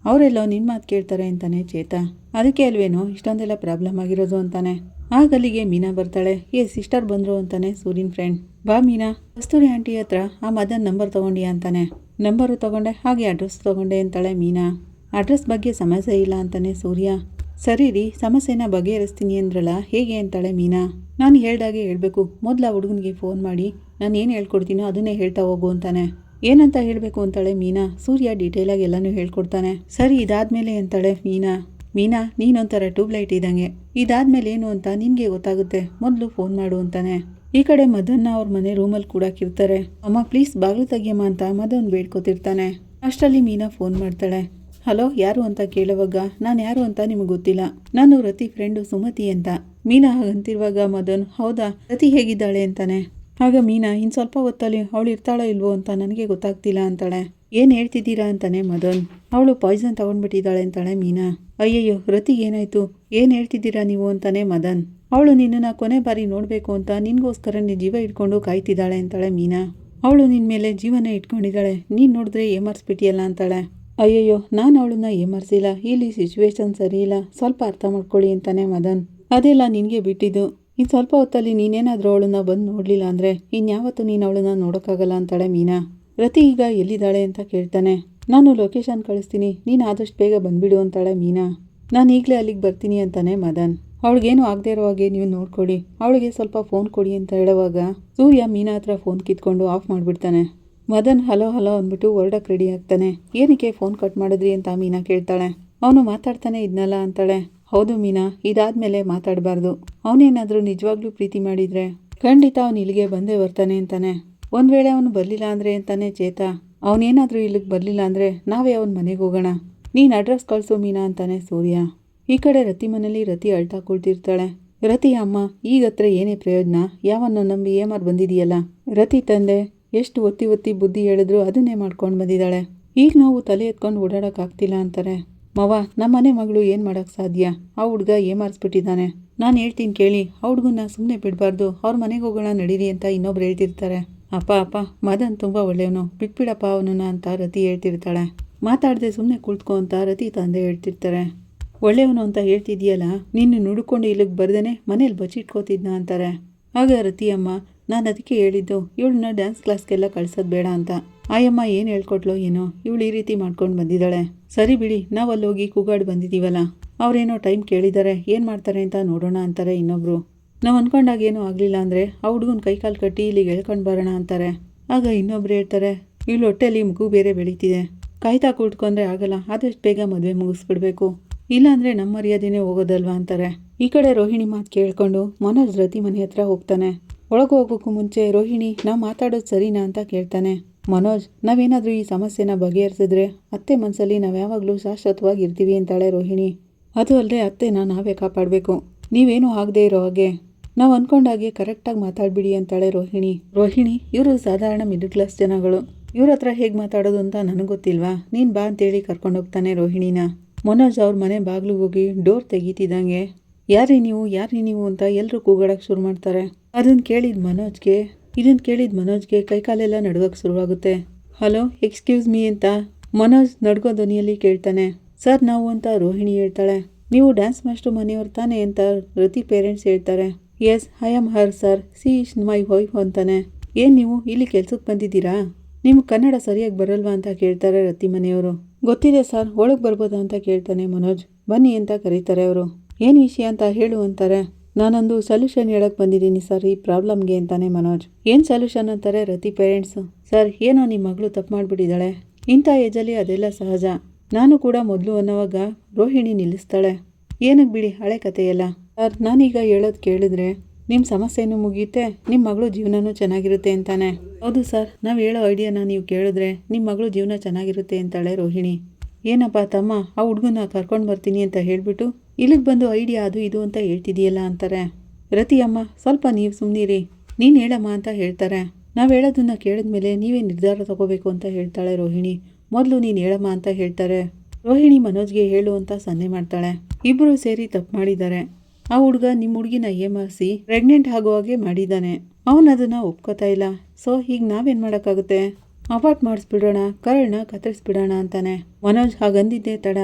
ಅವರೆಲ್ಲೋ ನಿನ್ನ ಮಾತು ಕೇಳ್ತಾರೆ ಅಂತಾನೆ ಚೇತ. ಅದಕ್ಕೆ ಅಲ್ವೇನೋ ಇಷ್ಟೊಂದೆಲ್ಲ ಪ್ರಾಬ್ಲಮ್ ಆಗಿರೋದು ಅಂತಾನೆ. ಅಲ್ಲಿಗೆ ಮೀನಾ ಬರ್ತಾಳೆ. ಏ, ಸಿಸ್ಟರ್ ಬಂದರು ಅಂತಾನೆ ಸೂರ್ಯನ್ ಫ್ರೆಂಡ್. ಬಾ ಮೀನಾ. ಕಸ್ತೂರಿ ಆಂಟಿ ಹತ್ರ ಆ ಮದನ್ ನಂಬರ್ ತೊಗೊಂಡಿ ಅಂತಾನೆ. ನಂಬರು ತಗೊಂಡೆ, ಹಾಗೆ ಅಡ್ರೆಸ್ ತಗೊಂಡೆ ಅಂತಾಳೆ ಮೀನಾ. ಅಡ್ರೆಸ್ ಬಗ್ಗೆ ಸಮಸ್ಯೆ ಇಲ್ಲ ಅಂತಾನೆ ಸೂರ್ಯ. ಸರಿ ರೀ, ಸಮಸ್ಯೆನ ಬಗೆಹರಿಸ್ತೀನಿ ಅಂದ್ರಲ್ಲ, ಹೇಗೆ ಅಂತಾಳೆ ಮೀನಾ. ನಾನು ಹೇಳ್ದಾಗೆ ಹೇಳಬೇಕು. ಮೊದಲ ಆ ಹುಡುಗನಿಗೆ ಫೋನ್ ಮಾಡಿ ನಾನು ಏನು ಹೇಳ್ಕೊಡ್ತೀನೋ ಅದನ್ನೇ ಹೇಳ್ತಾ ಹೋಗು ಅಂತಾನೆ. ಏನಂತ ಹೇಳಬೇಕು ಅಂತಾಳೆ ಮೀನಾ. ಸೂರ್ಯ ಡೀಟೇಲಾಗಿ ಎಲ್ಲನೂ ಹೇಳ್ಕೊಡ್ತಾನೆ. ಸರಿ, ಇದಾದ್ಮೇಲೆ ಅಂತಾಳೆ ಮೀನಾ. ಮೀನಾ, ನೀನೊಂಥರ ಟ್ಯೂಬ್ಲೈಟ್ ಇದ್ದಂಗೆ. ಇದಾದ್ಮೇಲೆ ಏನು ಅಂತ ನಿನಗೆ ಗೊತ್ತಾಗುತ್ತೆ. ಮೊದಲು ಫೋನ್ ಮಾಡು ಅಂತಾನೆ. ಈ ಕಡೆ ಮದನ್ನ ಅವ್ರ ಮನೆ ರೂಮಲ್ಲಿ ಕೂಡಾಕಿರ್ತಾರೆ ಅಮ್ಮ ಪ್ಲೀಸ್ ಬಾಗಿಲು ತೆಗಿಯಮ್ಮ ಅಂತ ಮದನ್ ಬೇಡ್ಕೊತಿರ್ತಾನೆ. ಅಷ್ಟರಲ್ಲಿ ಮೀನಾ ಫೋನ್ ಮಾಡ್ತಾಳೆ. ಹಲೋ, ಯಾರು ಅಂತ ಕೇಳುವಾಗ, ನಾನು ಯಾರು ಅಂತ ನಿಮಗೆ ಗೊತ್ತಿಲ್ಲ. ನಾನು ರತಿ ಫ್ರೆಂಡು ಸುಮತಿ ಅಂತ. ಮೀನಾ ಹಾಗಂತಿರುವಾಗ ಮದನ್, ಹೌದಾ? ರತಿ ಹೇಗಿದ್ದಾಳೆ ಅಂತಾನೆ. ಆಗ ಮೀನಾ ಇನ್ನು ಸ್ವಲ್ಪ ಹೊತ್ತಲ್ಲಿ ಅವಳು ಇರ್ತಾಳೋ ಇಲ್ವೋ ಅಂತ ನನಗೆ ಗೊತ್ತಾಗ್ತಿಲ್ಲ ಅಂತಾಳೆ. ಏನು ಹೇಳ್ತಿದ್ದೀರಾ ಅಂತಾನೆ ಮದನ್. ಅವಳು ಪಾಯ್ಸನ್ ತಗೊಂಡ್ಬಿಟ್ಟಿದ್ದಾಳೆ ಅಂತಾಳೆ ಮೀನಾ. ಅಯ್ಯಯ್ಯೋ, ರತಿಗೆ ಏನಾಯ್ತು? ಏನು ಹೇಳ್ತಿದ್ದೀರಾ ನೀವು ಅಂತಾನೆ ಮದನ್. ಅವಳು ನಿನ್ನನ್ನು ಕೊನೆ ಬಾರಿ ನೋಡಬೇಕು ಅಂತ ನಿನಗೋಸ್ಕರ ನೀನು ಜೀವ ಇಟ್ಕೊಂಡು ಕಾಯ್ತಿದ್ದಾಳೆ ಅಂತಾಳೆ ಮೀನಾ. ಅವಳು ನಿನ್ನ ಮೇಲೆ ಜೀವನ ಇಟ್ಕೊಂಡಿದ್ದಾಳೆ. ನೀನು ನೋಡಿದ್ರೆ ಏಮರ್ಸ್ಬಿಟ್ಟಿಯಲ್ಲ ಅಂತಾಳೆ. ಅಯ್ಯಯ್ಯೋ, ನಾನು ಅವಳನ್ನ ಏಮರ್ಸಿಲ್ಲ. ಇಲ್ಲಿ ಸಿಚುವೇಶನ್ ಸರಿ ಇಲ್ಲ. ಸ್ವಲ್ಪ ಅರ್ಥ ಮಾಡ್ಕೊಳ್ಳಿ ಅಂತಾನೆ ಮದನ್. ಅದೆಲ್ಲ ನಿನಗೆ ಬಿಟ್ಟಿದ್ದು. ಇನ್ನು ಸ್ವಲ್ಪ ಹೊತ್ತಲ್ಲಿ ನೀನೇನಾದರೂ ಅವಳನ್ನ ಬಂದು ನೋಡಲಿಲ್ಲ ಅಂದರೆ ಇನ್ಯಾವತ್ತೂ ನೀನು ಅವಳನ್ನ ನೋಡೋಕ್ಕಾಗಲ್ಲ ಅಂತಾಳೆ ಮೀನಾ. ರತಿ ಈಗ ಎಲ್ಲಿದ್ದಾಳೆ ಅಂತ ಕೇಳ್ತಾನೆ. ನಾನು ಲೊಕೇಶನ್ ಕಳಿಸ್ತೀನಿ, ನೀನು ಆದಷ್ಟು ಬೇಗ ಬಂದ್ಬಿಡು ಅಂತಾಳೆ ಮೀನಾ. ನಾನು ಈಗಲೇ ಅಲ್ಲಿಗೆ ಬರ್ತೀನಿ ಅಂತಾನೆ ಮದನ್. ಅವಳಿಗೇನು ಆಗದೆ ಇರೋ ಹಾಗೆ ನೀವು ನೋಡ್ಕೊಡಿ, ಅವಳಿಗೆ ಸ್ವಲ್ಪ ಫೋನ್ ಕೊಡಿ ಅಂತ ಹೇಳುವಾಗ ಸೂರ್ಯ ಮೀನಾ ಹತ್ರ ಫೋನ್ ಕಿತ್ಕೊಂಡು ಆಫ್ ಮಾಡಿಬಿಡ್ತಾನೆ. ಮದನ್ ಹಲೋ ಹಲೋ ಅಂದ್ಬಿಟ್ಟು ಹೊರಡಕ್ಕೆ ರೆಡಿ ಆಗ್ತಾನೆ. ಏನಕ್ಕೆ ಫೋನ್ ಕಟ್ ಮಾಡಿದ್ರಿ ಅಂತ ಮೀನಾ ಕೇಳ್ತಾಳೆ. ಅವನು ಮಾತಾಡ್ತಾನೆ ಇದ್ನಲ್ಲ ಅಂತಾಳೆ. ಹೌದು ಮೀನಾ, ಇದಾದ್ಮೇಲೆ ಮಾತಾಡಬಾರ್ದು. ಅವನೇನಾದರೂ ನಿಜವಾಗ್ಲೂ ಪ್ರೀತಿ ಮಾಡಿದರೆ ಖಂಡಿತ ಅವನು ಇಲ್ಲಿಗೆ ಬಂದೇ ಬರ್ತಾನೆ ಅಂತಾನೆ. ಒಂದು ವೇಳೆ ಅವನು ಬರಲಿಲ್ಲ ಅಂದರೆ ಅಂತಾನೆ ಚೇತ. ಅವನೇನಾದರೂ ಇಲ್ಲಿಗೆ ಬರಲಿಲ್ಲ ಅಂದರೆ ನಾವೇ ಅವನ ಮನೆಗೆ ಹೋಗೋಣ. ನೀನು ಅಡ್ರೆಸ್ ಕಳಿಸು ಮೀನಾ ಅಂತಾನೆ ಸೂರ್ಯ. ಈ ಕಡೆ ರತಿ ಮನೇಲಿ ರತಿ ಅಳ್ತಾ ಕುಳ್ತಿರ್ತಾಳೆ. ರತಿ, ಅಮ್ಮ, ಈಗ ಹತ್ರ ಏನೇ ಪ್ರಯೋಜನ? ಯಾವನ್ನ ನಂಬಿ ಏಮಾರು ಬಂದಿದೆಯಲ್ಲ? ರತಿ ತಂದೆ, ಎಷ್ಟು ಒತ್ತಿ ಒತ್ತಿ ಬುದ್ಧಿ ಹೇಳಿದ್ರು ಅದನ್ನೇ ಮಾಡ್ಕೊಂಡು ಬಂದಿದ್ದಾಳೆ. ಈಗ ನಾವು ತಲೆ ಎತ್ಕೊಂಡು ಓಡಾಡೋಕ್ಕಾಗ್ತಿಲ್ಲ ಅಂತಾರೆ. ಮವ ನಮ್ಮನೆ ಮಗಳು ಏನು ಮಾಡೋಕ್ಕೆ ಸಾಧ್ಯ? ಆ ಹುಡುಗ ಏಮಾರಿಸ್ಬಿಟ್ಟಿದ್ದಾನೆ. ನಾನು ಹೇಳ್ತೀನಿ ಕೇಳಿ, ಆ ಹುಡುಗನ ಸುಮ್ಮನೆ ಬಿಡಬಾರ್ದು. ಅವ್ರ ಮನೆಗೆ ಹೋಗೋಣ ನಡೀರಿ ಅಂತ ಇನ್ನೊಬ್ರು ಹೇಳ್ತಿರ್ತಾರೆ. ಅಪ್ಪ ಅಪ್ಪ, ಮದನ್ ತುಂಬ ಒಳ್ಳೆಯವನು. ಬಿಟ್ಬಿಡಪ್ಪ ಅವನನ್ನ ಅಂತ ರತಿ ಹೇಳ್ತಿರ್ತಾಳೆ. ಮಾತಾಡದೆ ಸುಮ್ಮನೆ ಕುಳಿತ್ಕೊ ಅಂತ ರತಿ ತಂದೆ ಹೇಳ್ತಿರ್ತಾರೆ. ಒಳ್ಳೆಯವನು ಅಂತ ಹೇಳ್ತಿದ್ಯಲ್ಲ, ನಿನ್ನ ನುಡ್ಕೊಂಡು ಇಲ್ಲಿಗೆ ಬರ್ದೇನೆ ಮನೇಲಿ ಬಚ್ಚಿಟ್ಕೋತಿದ್ನ ಅಂತಾರೆ. ಆಗ ರತಿ ಅಮ್ಮ ನಾನು ಅದಕ್ಕೆ ಹೇಳಿದ್ದು, ಇವಳನ್ನ ಡ್ಯಾನ್ಸ್ ಕ್ಲಾಸ್ಗೆಲ್ಲ ಕಳ್ಸೋದು ಬೇಡ ಅಂತ. ಆಯಮ್ಮ ಏನು ಹೇಳ್ಕೊಟ್ಲೋ ಏನೋ, ಇವಳು ಈ ರೀತಿ ಮಾಡ್ಕೊಂಡು ಬಂದಿದ್ದಾಳೆ. ಸರಿ ಬಿಡಿ ನಾವು ಅಲ್ಲಿ ಹೋಗಿ ಕೂಗಾಡಿ ಬಂದಿದ್ದೀವಲ್ಲ ಅವರೇನೋ ಟೈಮ್ ಕೇಳಿದ್ದಾರೆ ಏನು ಮಾಡ್ತಾರೆ ಅಂತ ನೋಡೋಣ ಅಂತಾರೆ ಇನ್ನೊಬ್ರು. ನಾವು ಅನ್ಕೊಂಡಾಗ ಏನೂ ಆಗಲಿಲ್ಲ ಅಂದರೆ ಆ ಹುಡುಗನ ಕೈಕಾಲು ಕಟ್ಟಿ ಇಲ್ಲಿಗೆ ಹೇಳ್ಕೊಂಡು ಬರೋಣ ಅಂತಾರೆ. ಆಗ ಇನ್ನೊಬ್ರು ಹೇಳ್ತಾರೆ, ಇವಳು ಹೊಟ್ಟೆಲಿ ಮಗು ಬೇರೆ ಬೆಳೀತಿದೆ. ಕಾಯ್ತಾ ಕೂತ್ಕೊಂಡ್ರೆ ಆಗಲ್ಲ, ಆದಷ್ಟು ಬೇಗ ಮದುವೆ ಮುಗಿಸ್ಬಿಡ್ಬೇಕು. ಇಲ್ಲಾಂದರೆ ನಮ್ಮ ಮರ್ಯಾದೆನೇ ಹೋಗೋದಲ್ವಾ ಅಂತಾರೆ. ಈ ಕಡೆ ರೋಹಿಣಿ ಮಾತು ಕೇಳ್ಕೊಂಡು ಮನೋಜ್ ರತಿ ಮನೆ ಹತ್ರ ಹೋಗ್ತಾನೆ. ಒಳಗೆ ಹೋಗೋಕ್ಕೂ ಮುಂಚೆ ರೋಹಿಣಿ ನಾವು ಮಾತಾಡೋದು ಸರಿನಾ? ಅಂತ ಕೇಳ್ತಾನೆ. ಮನೋಜ್, ನಾವೇನಾದರೂ ಈ ಸಮಸ್ಯೆನ ಬಗೆಹರಿಸಿದ್ರೆ ಅತ್ತೆ ಮನಸ್ಸಲ್ಲಿ ನಾವು ಯಾವಾಗಲೂ ಶಾಶ್ವತವಾಗಿ ಇರ್ತೀವಿ ಅಂತಾಳೆ ರೋಹಿಣಿ. ಅದು ಅಲ್ಲದೆ ಅತ್ತೆನ ನಾವೇ ಕಾಪಾಡಬೇಕು. ನೀವೇನು ಆಗದೇ ಇರೋ ಹಾಗೆ ನಾವು ಅಂದ್ಕೊಂಡಾಗೆ ಕರೆಕ್ಟಾಗಿ ಮಾತಾಡ್ಬಿಡಿ ಅಂತಾಳೆ ರೋಹಿಣಿ. ರೋಹಿಣಿ, ಇವರು ಸಾಧಾರಣ ಮಿಡಲ್ ಕ್ಲಾಸ್ ಜನಗಳು. ಇವ್ರ ಹತ್ರ ಹೇಗೆ ಮಾತಾಡೋದು ಅಂತ ನನಗೆ ಗೊತ್ತಿಲ್ವಾ? ನೀನು ಬಾ ಅಂತೇಳಿ ಕರ್ಕೊಂಡೋಗ್ತಾನೆ ರೋಹಿಣಿನ. ಮನೋಜ್ ಅವ್ರ ಮನೆ ಬಾಗಿಲು ಹೋಗಿ ಡೋರ್ ತೆಗೀತಿದ್ದಂಗೆ ಯಾರೇ ನೀವು? ಯಾರೇ ನೀವು? ಅಂತ ಎಲ್ಲರೂ ಕೂಗಾಡಕ್ಕೆ ಶುರು ಮಾಡ್ತಾರೆ. ಅದನ್ನು ಕೇಳಿದ ಮನೋಜ್ಗೆ ಇದನ್ನ ಕೇಳಿದ ಮನೋಜ್ಗೆ ಕೈಕಾಲೆಲ್ಲ ನಡ್ಗೋಕ್ಕೆ ಶುರುವಾಗುತ್ತೆ. ಹಲೋ, ಎಕ್ಸ್ಕ್ಯೂಸ್ ಮೀ ಅಂತ? ಮನೋಜ್ ನಡ್ಗೋ ಧ್ವನಿಯಲ್ಲಿ ಕೇಳ್ತಾನೆ. ಸರ್, ನಾವು ಅಂತ ರೋಹಿಣಿ ಹೇಳ್ತಾಳೆ. ನೀವು ಡ್ಯಾನ್ಸ್ ಮಾಸ್ಟರ್ ಮನೆಯವ್ರು ತಾನೆ ಅಂತ ರತಿ ಪೇರೆಂಟ್ಸ್ ಹೇಳ್ತಾರೆ. Yes I am her sir she is my wife ಅಂತಾನೆ. ಏನು ನೀವು ಇಲ್ಲಿ ಕೆಲ್ಸಕ್ಕೆ ಬಂದಿದ್ದೀರಾ? ನಿಮ್ಗೆ ಕನ್ನಡ ಸರಿಯಾಗಿ ಬರಲ್ವಾ ಅಂತ ಕೇಳ್ತಾರೆ ರತಿ ಮನೆಯವರು. ಗೊತ್ತಿದೆ ಸರ್ ಒಳಗೆ ಬರ್ಬೋದಾ ಅಂತ ಕೇಳ್ತಾನೆ ಮನೋಜ್. ಬನ್ನಿ ಅಂತ ಕರೀತಾರೆ ಅವರು. ಏನು ವಿಷಯ ಅಂತ ಹೇಳು ಅಂತಾರೆ. ನಾನೊಂದು ಸೊಲ್ಯೂಷನ್ ಹೇಳಕ್ಕೆ ಬಂದಿದ್ದೀನಿ ಸರ್ ಈ ಪ್ರಾಬ್ಲಮ್ಗೆ ಅಂತಾನೆ ಮನೋಜ್. ಏನು ಸೊಲ್ಯೂಷನ್ ಅಂತಾರೆ ರತಿ ಪೇರೆಂಟ್ಸು ಸರ್ ಏನೋ ನಿಮ್ಮ ಮಗಳು ತಪ್ಪು ಮಾಡಿಬಿಟ್ಟಿದ್ದಾಳೆ. ಇಂಥ ಏಜಲ್ಲಿ ಅದೆಲ್ಲ ಸಹಜ. ನಾನು ಕೂಡ ಮೊದಲು ಅನ್ನೋವಾಗ ರೋಹಿಣಿ ನಿಲ್ಲಿಸ್ತಾಳೆ. ಏನಕ್ಕೆ ಬಿಡಿ, ಹಳೆ ಕಥೆಯಲ್ಲ. ಸರ್ ನಾನೀಗ ಹೇಳೋದು ಕೇಳಿದ್ರೆ ನಿಮ್ಮ ಸಮಸ್ಯೆನೂ ಮುಗಿಯುತ್ತೆ ನಿಮ್ಮ ಮಗಳು ಜೀವನನೂ ಚೆನ್ನಾಗಿರುತ್ತೆ ಅಂತಾನೆ. ಹೌದು ಸರ್ ನಾವು ಹೇಳೋ ಐಡಿಯಾನ ನೀವು ಕೇಳಿದ್ರೆ ನಿಮ್ಮ ಮಗಳು ಜೀವನ ಚೆನ್ನಾಗಿರುತ್ತೆ ಅಂತಾಳೆ ರೋಹಿಣಿ. ಏನಪ್ಪ ತಮ್ಮ, ಆ ಹುಡುಗನ ಕರ್ಕೊಂಡು ಬರ್ತೀನಿ ಅಂತ ಹೇಳಿಬಿಟ್ಟು ಇಲ್ಲಿಗೆ ಬಂದು ಐಡಿಯಾ ಅದು ಇದು ಅಂತ ಹೇಳ್ತಿದೆಯಲ್ಲ ಅಂತಾರೆ. ರತಿ ಅಮ್ಮ, ಸ್ವಲ್ಪ ನೀವು ಸುಮ್ಮನಿರಿ ನೀನು ಹೇಳಮ್ಮ ಅಂತ ಹೇಳ್ತಾರೆ. ನಾವು ಹೇಳೋದನ್ನ ಕೇಳಿದ್ಮೇಲೆ ನೀವೇ ನಿರ್ಧಾರ ತಗೋಬೇಕು ಅಂತ ಹೇಳ್ತಾಳೆ ರೋಹಿಣಿ. ಮೊದಲು ನೀನು ಹೇಳಮ್ಮ ಅಂತ ಹೇಳ್ತಾರೆ. ರೋಹಿಣಿ ಮನೋಜ್ಗೆ ಹೇಳು ಅಂತ ಸನ್ನೆ ಮಾಡ್ತಾಳೆ. ಇಬ್ಬರು ಸೇರಿ ತಪ್ಪು ಮಾಡಿದ್ದಾರೆ. ಆ ಹುಡುಗ ನಿಮ್ಮ ಹುಡುಗಿನ ಏಮಾರಿಸಿ ಪ್ರೆಗ್ನೆಂಟ್ ಆಗೋ ಹಾಗೆ ಮಾಡಿದ್ದಾನೆ. ಅವನು ಅದನ್ನ ಒಪ್ಕೋತಾ ಇಲ್ಲ. ಸೊ ಈಗ ನಾವೇನು ಮಾಡೋಕ್ಕಾಗುತ್ತೆ? ಅಪಾರ್ಟ್ ಮಾಡಿಸ್ಬಿಡೋಣ ಕರಳನ್ನ ಕತ್ತರಿಸ್ಬಿಡೋಣ ಅಂತಾನೆ. ಮನೋಜ್ ಹಾಗಂದಿದ್ದೆ ತಡ.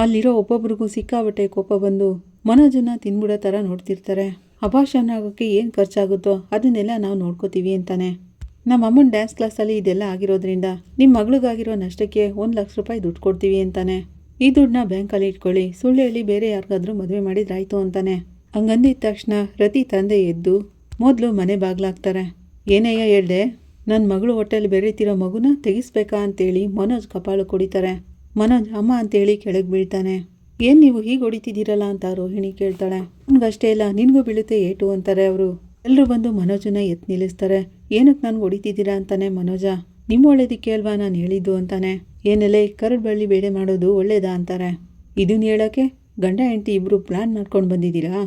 ಅಲ್ಲಿರೋ ಒಬ್ಬೊಬ್ರಿಗೂ ಸಿಕ್ಕಾಬಟ್ಟೆ ಕೋಪ ಬಂದು ಮನೋಜನ ತಿನ್ಬಿಡೋ ಥರ ನೋಡ್ತಿರ್ತಾರೆ. ಅಭಾಷಣ ಆಗೋಕ್ಕೆ ಏನು ಖರ್ಚಾಗುತ್ತೋ ಅದನ್ನೆಲ್ಲ ನಾವು ನೋಡ್ಕೋತೀವಿ ಅಂತಾನೆ. ನಮ್ಮ ಅಮ್ಮನ ಡ್ಯಾನ್ಸ್ ಕ್ಲಾಸಲ್ಲಿ ಇದೆಲ್ಲ ಆಗಿರೋದ್ರಿಂದ ನಿಮ್ಮ ಮಗಳಿಗಾಗಿರೋ ನಷ್ಟಕ್ಕೆ ಒಂದು ಲಕ್ಷ ರೂಪಾಯಿ ದುಡ್ಡು ಕೊಡ್ತೀವಿ ಅಂತಾನೆ. ಈ ದುಡ್ಡನ್ನ ಬ್ಯಾಂಕಲ್ಲಿ ಇಟ್ಕೊಳ್ಳಿ, ಸುಳ್ಳು ಹೇಳಿ ಬೇರೆ ಯಾರಿಗಾದ್ರೂ ಮದುವೆ ಮಾಡಿದ್ರಾಯ್ತು ಅಂತಾನೆ. ಹಂಗಂದಿದ ತಕ್ಷಣ ರತಿ ತಂದೆ ಎದ್ದು ಮೊದಲು ಮನೆ ಬಾಗ್ಲಾಗ್ತಾರೆ ಏನಯ್ಯ ಹೇಳ್ದೆ ನನ್ನ ಮಗಳು ಹೊಟ್ಟೆಲಿ ಬೆರೀತಿರೋ ಮಗುನ ತೆಗಿಸ್ಬೇಕಾ ಅಂತೇಳಿ ಮನೋಜ್ ಕಪಾಳು ಕುಡಿತಾರೆ. ಮನೋಜ್ ಅಮ್ಮ ಅಂತೇಳಿ ಕೆಳಗೆ ಬೀಳ್ತಾನೆ. ಏನು ನೀವು ಹೀಗೆ ಹೊಡಿತಿದ್ದೀರಲ್ಲ ಅಂತ ರೋಹಿಣಿ ಕೇಳ್ತಾಳೆ. ನನಗಷ್ಟೇ ಇಲ್ಲ, ನಿನಗೂ ಬೀಳುತ್ತೆ ಏಟು ಅಂತಾರೆ ಅವರು. ಎಲ್ಲರೂ ಬಂದು ಮನೋಜನ ಎತ್ ನಿಲ್ಲಿಸ್ತಾರೆ. ಏನಕ್ಕೆ ನಾನು ಹೊಡಿತಿದ್ದೀರಾ ಅಂತಾನೆ ಮನೋಜ. ನಿಮ್ಮ ಒಳ್ಳೇದಕ್ಕೆ ಅಲ್ವಾ ನಾನು ಹೇಳಿದ್ದು ಅಂತಾನೆ. ಏನೆಲ್ಲ ಕರಡು ಬಳ್ಳಿ ಬೇಳೆ ಮಾಡೋದು ಒಳ್ಳೇದಾ ಅಂತಾರೆ. ಇದನ್ನ ಹೇಳೋಕ್ಕೆ ಗಂಡ ಹೆಂಡತಿ ಇಬ್ಬರು ಪ್ಲ್ಯಾನ್ ಮಾಡ್ಕೊಂಡು ಬಂದಿದ್ದೀರಾ?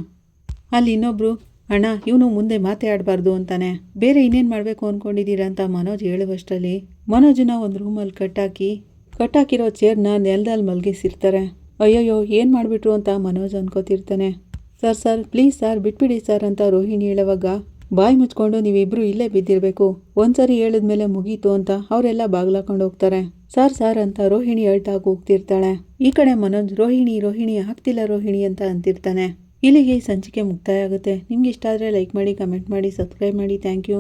ಅಲ್ಲಿ ಇನ್ನೊಬ್ರು, ಅಣ್ಣ, ಇವನು ಮುಂದೆ ಮಾತೇ ಆಡಬಾರ್ದು ಅಂತಾನೆ. ಬೇರೆ ಇನ್ನೇನು ಮಾಡಬೇಕು ಅಂದ್ಕೊಂಡಿದ್ದೀರಾ ಅಂತ ಮನೋಜ್ ಹೇಳುವಷ್ಟರಲ್ಲಿ ಮನೋಜನ ಒಂದು ರೂಮಲ್ಲಿ ಕಟ್ಟಾಕಿ ಕಟ್ಟಾಕಿರೋ ಚೇರ್ನ ನೆಲದಲ್ಲಿ ಮಲಗಿಸಿರ್ತಾರೆ. ಅಯ್ಯಯ್ಯೋ, ಏನು ಮಾಡಿಬಿಟ್ರು ಅಂತ ಮನೋಜ್ ಅನ್ಕೋತಿರ್ತಾನೆ. ಸರ್ ಸರ್, ಪ್ಲೀಸ್ ಸರ್, ಬಿಟ್ಬಿಡಿ ಸರ್, ಅಂತ ರೋಹಿಣಿ ಹೇಳುವಾಗ ಬಾಯಿ ಮುಚ್ಕೊಂಡು ನೀವಿಬ್ರು ಇಲ್ಲೇ ಬಿದ್ದಿರಬೇಕು. ಒಂದ್ಸರಿ ಹೇಳಿದ್ಮೇಲೆ ಮುಗೀತು ಅಂತ ಅವರೆಲ್ಲ ಬಾಗ್ಲಾಕೊಂಡು ಹೋಗ್ತಾರೆ. ಸರ್ ಸರ್, ಅಂತ ರೋಹಿಣಿ ಹೇಳ್ತಾ ಹೋಗ್ತಿರ್ತಾಳೆ ಈ ಕಡೆ ಮನೋಜ್, ರೋಹಿಣಿ ರೋಹಿಣಿ, ಆಗ್ತಿಲ್ಲ ರೋಹಿಣಿ, ಅಂತ ಅಂತಿರ್ತಾನೆ. ಇಲ್ಲಿಗೆ ಸಂಚಿಕೆ ಮುಕ್ತಾಯ ಆಗುತ್ತೆ. ನಿಮ್ಗೆ ಇಷ್ಟ ಆದರೆ ಲೈಕ್ ಮಾಡಿ, ಕಮೆಂಟ್ ಮಾಡಿ, ಸಬ್ಸ್ಕ್ರೈಬ್ ಮಾಡಿ, ಥ್ಯಾಂಕ್ ಯು.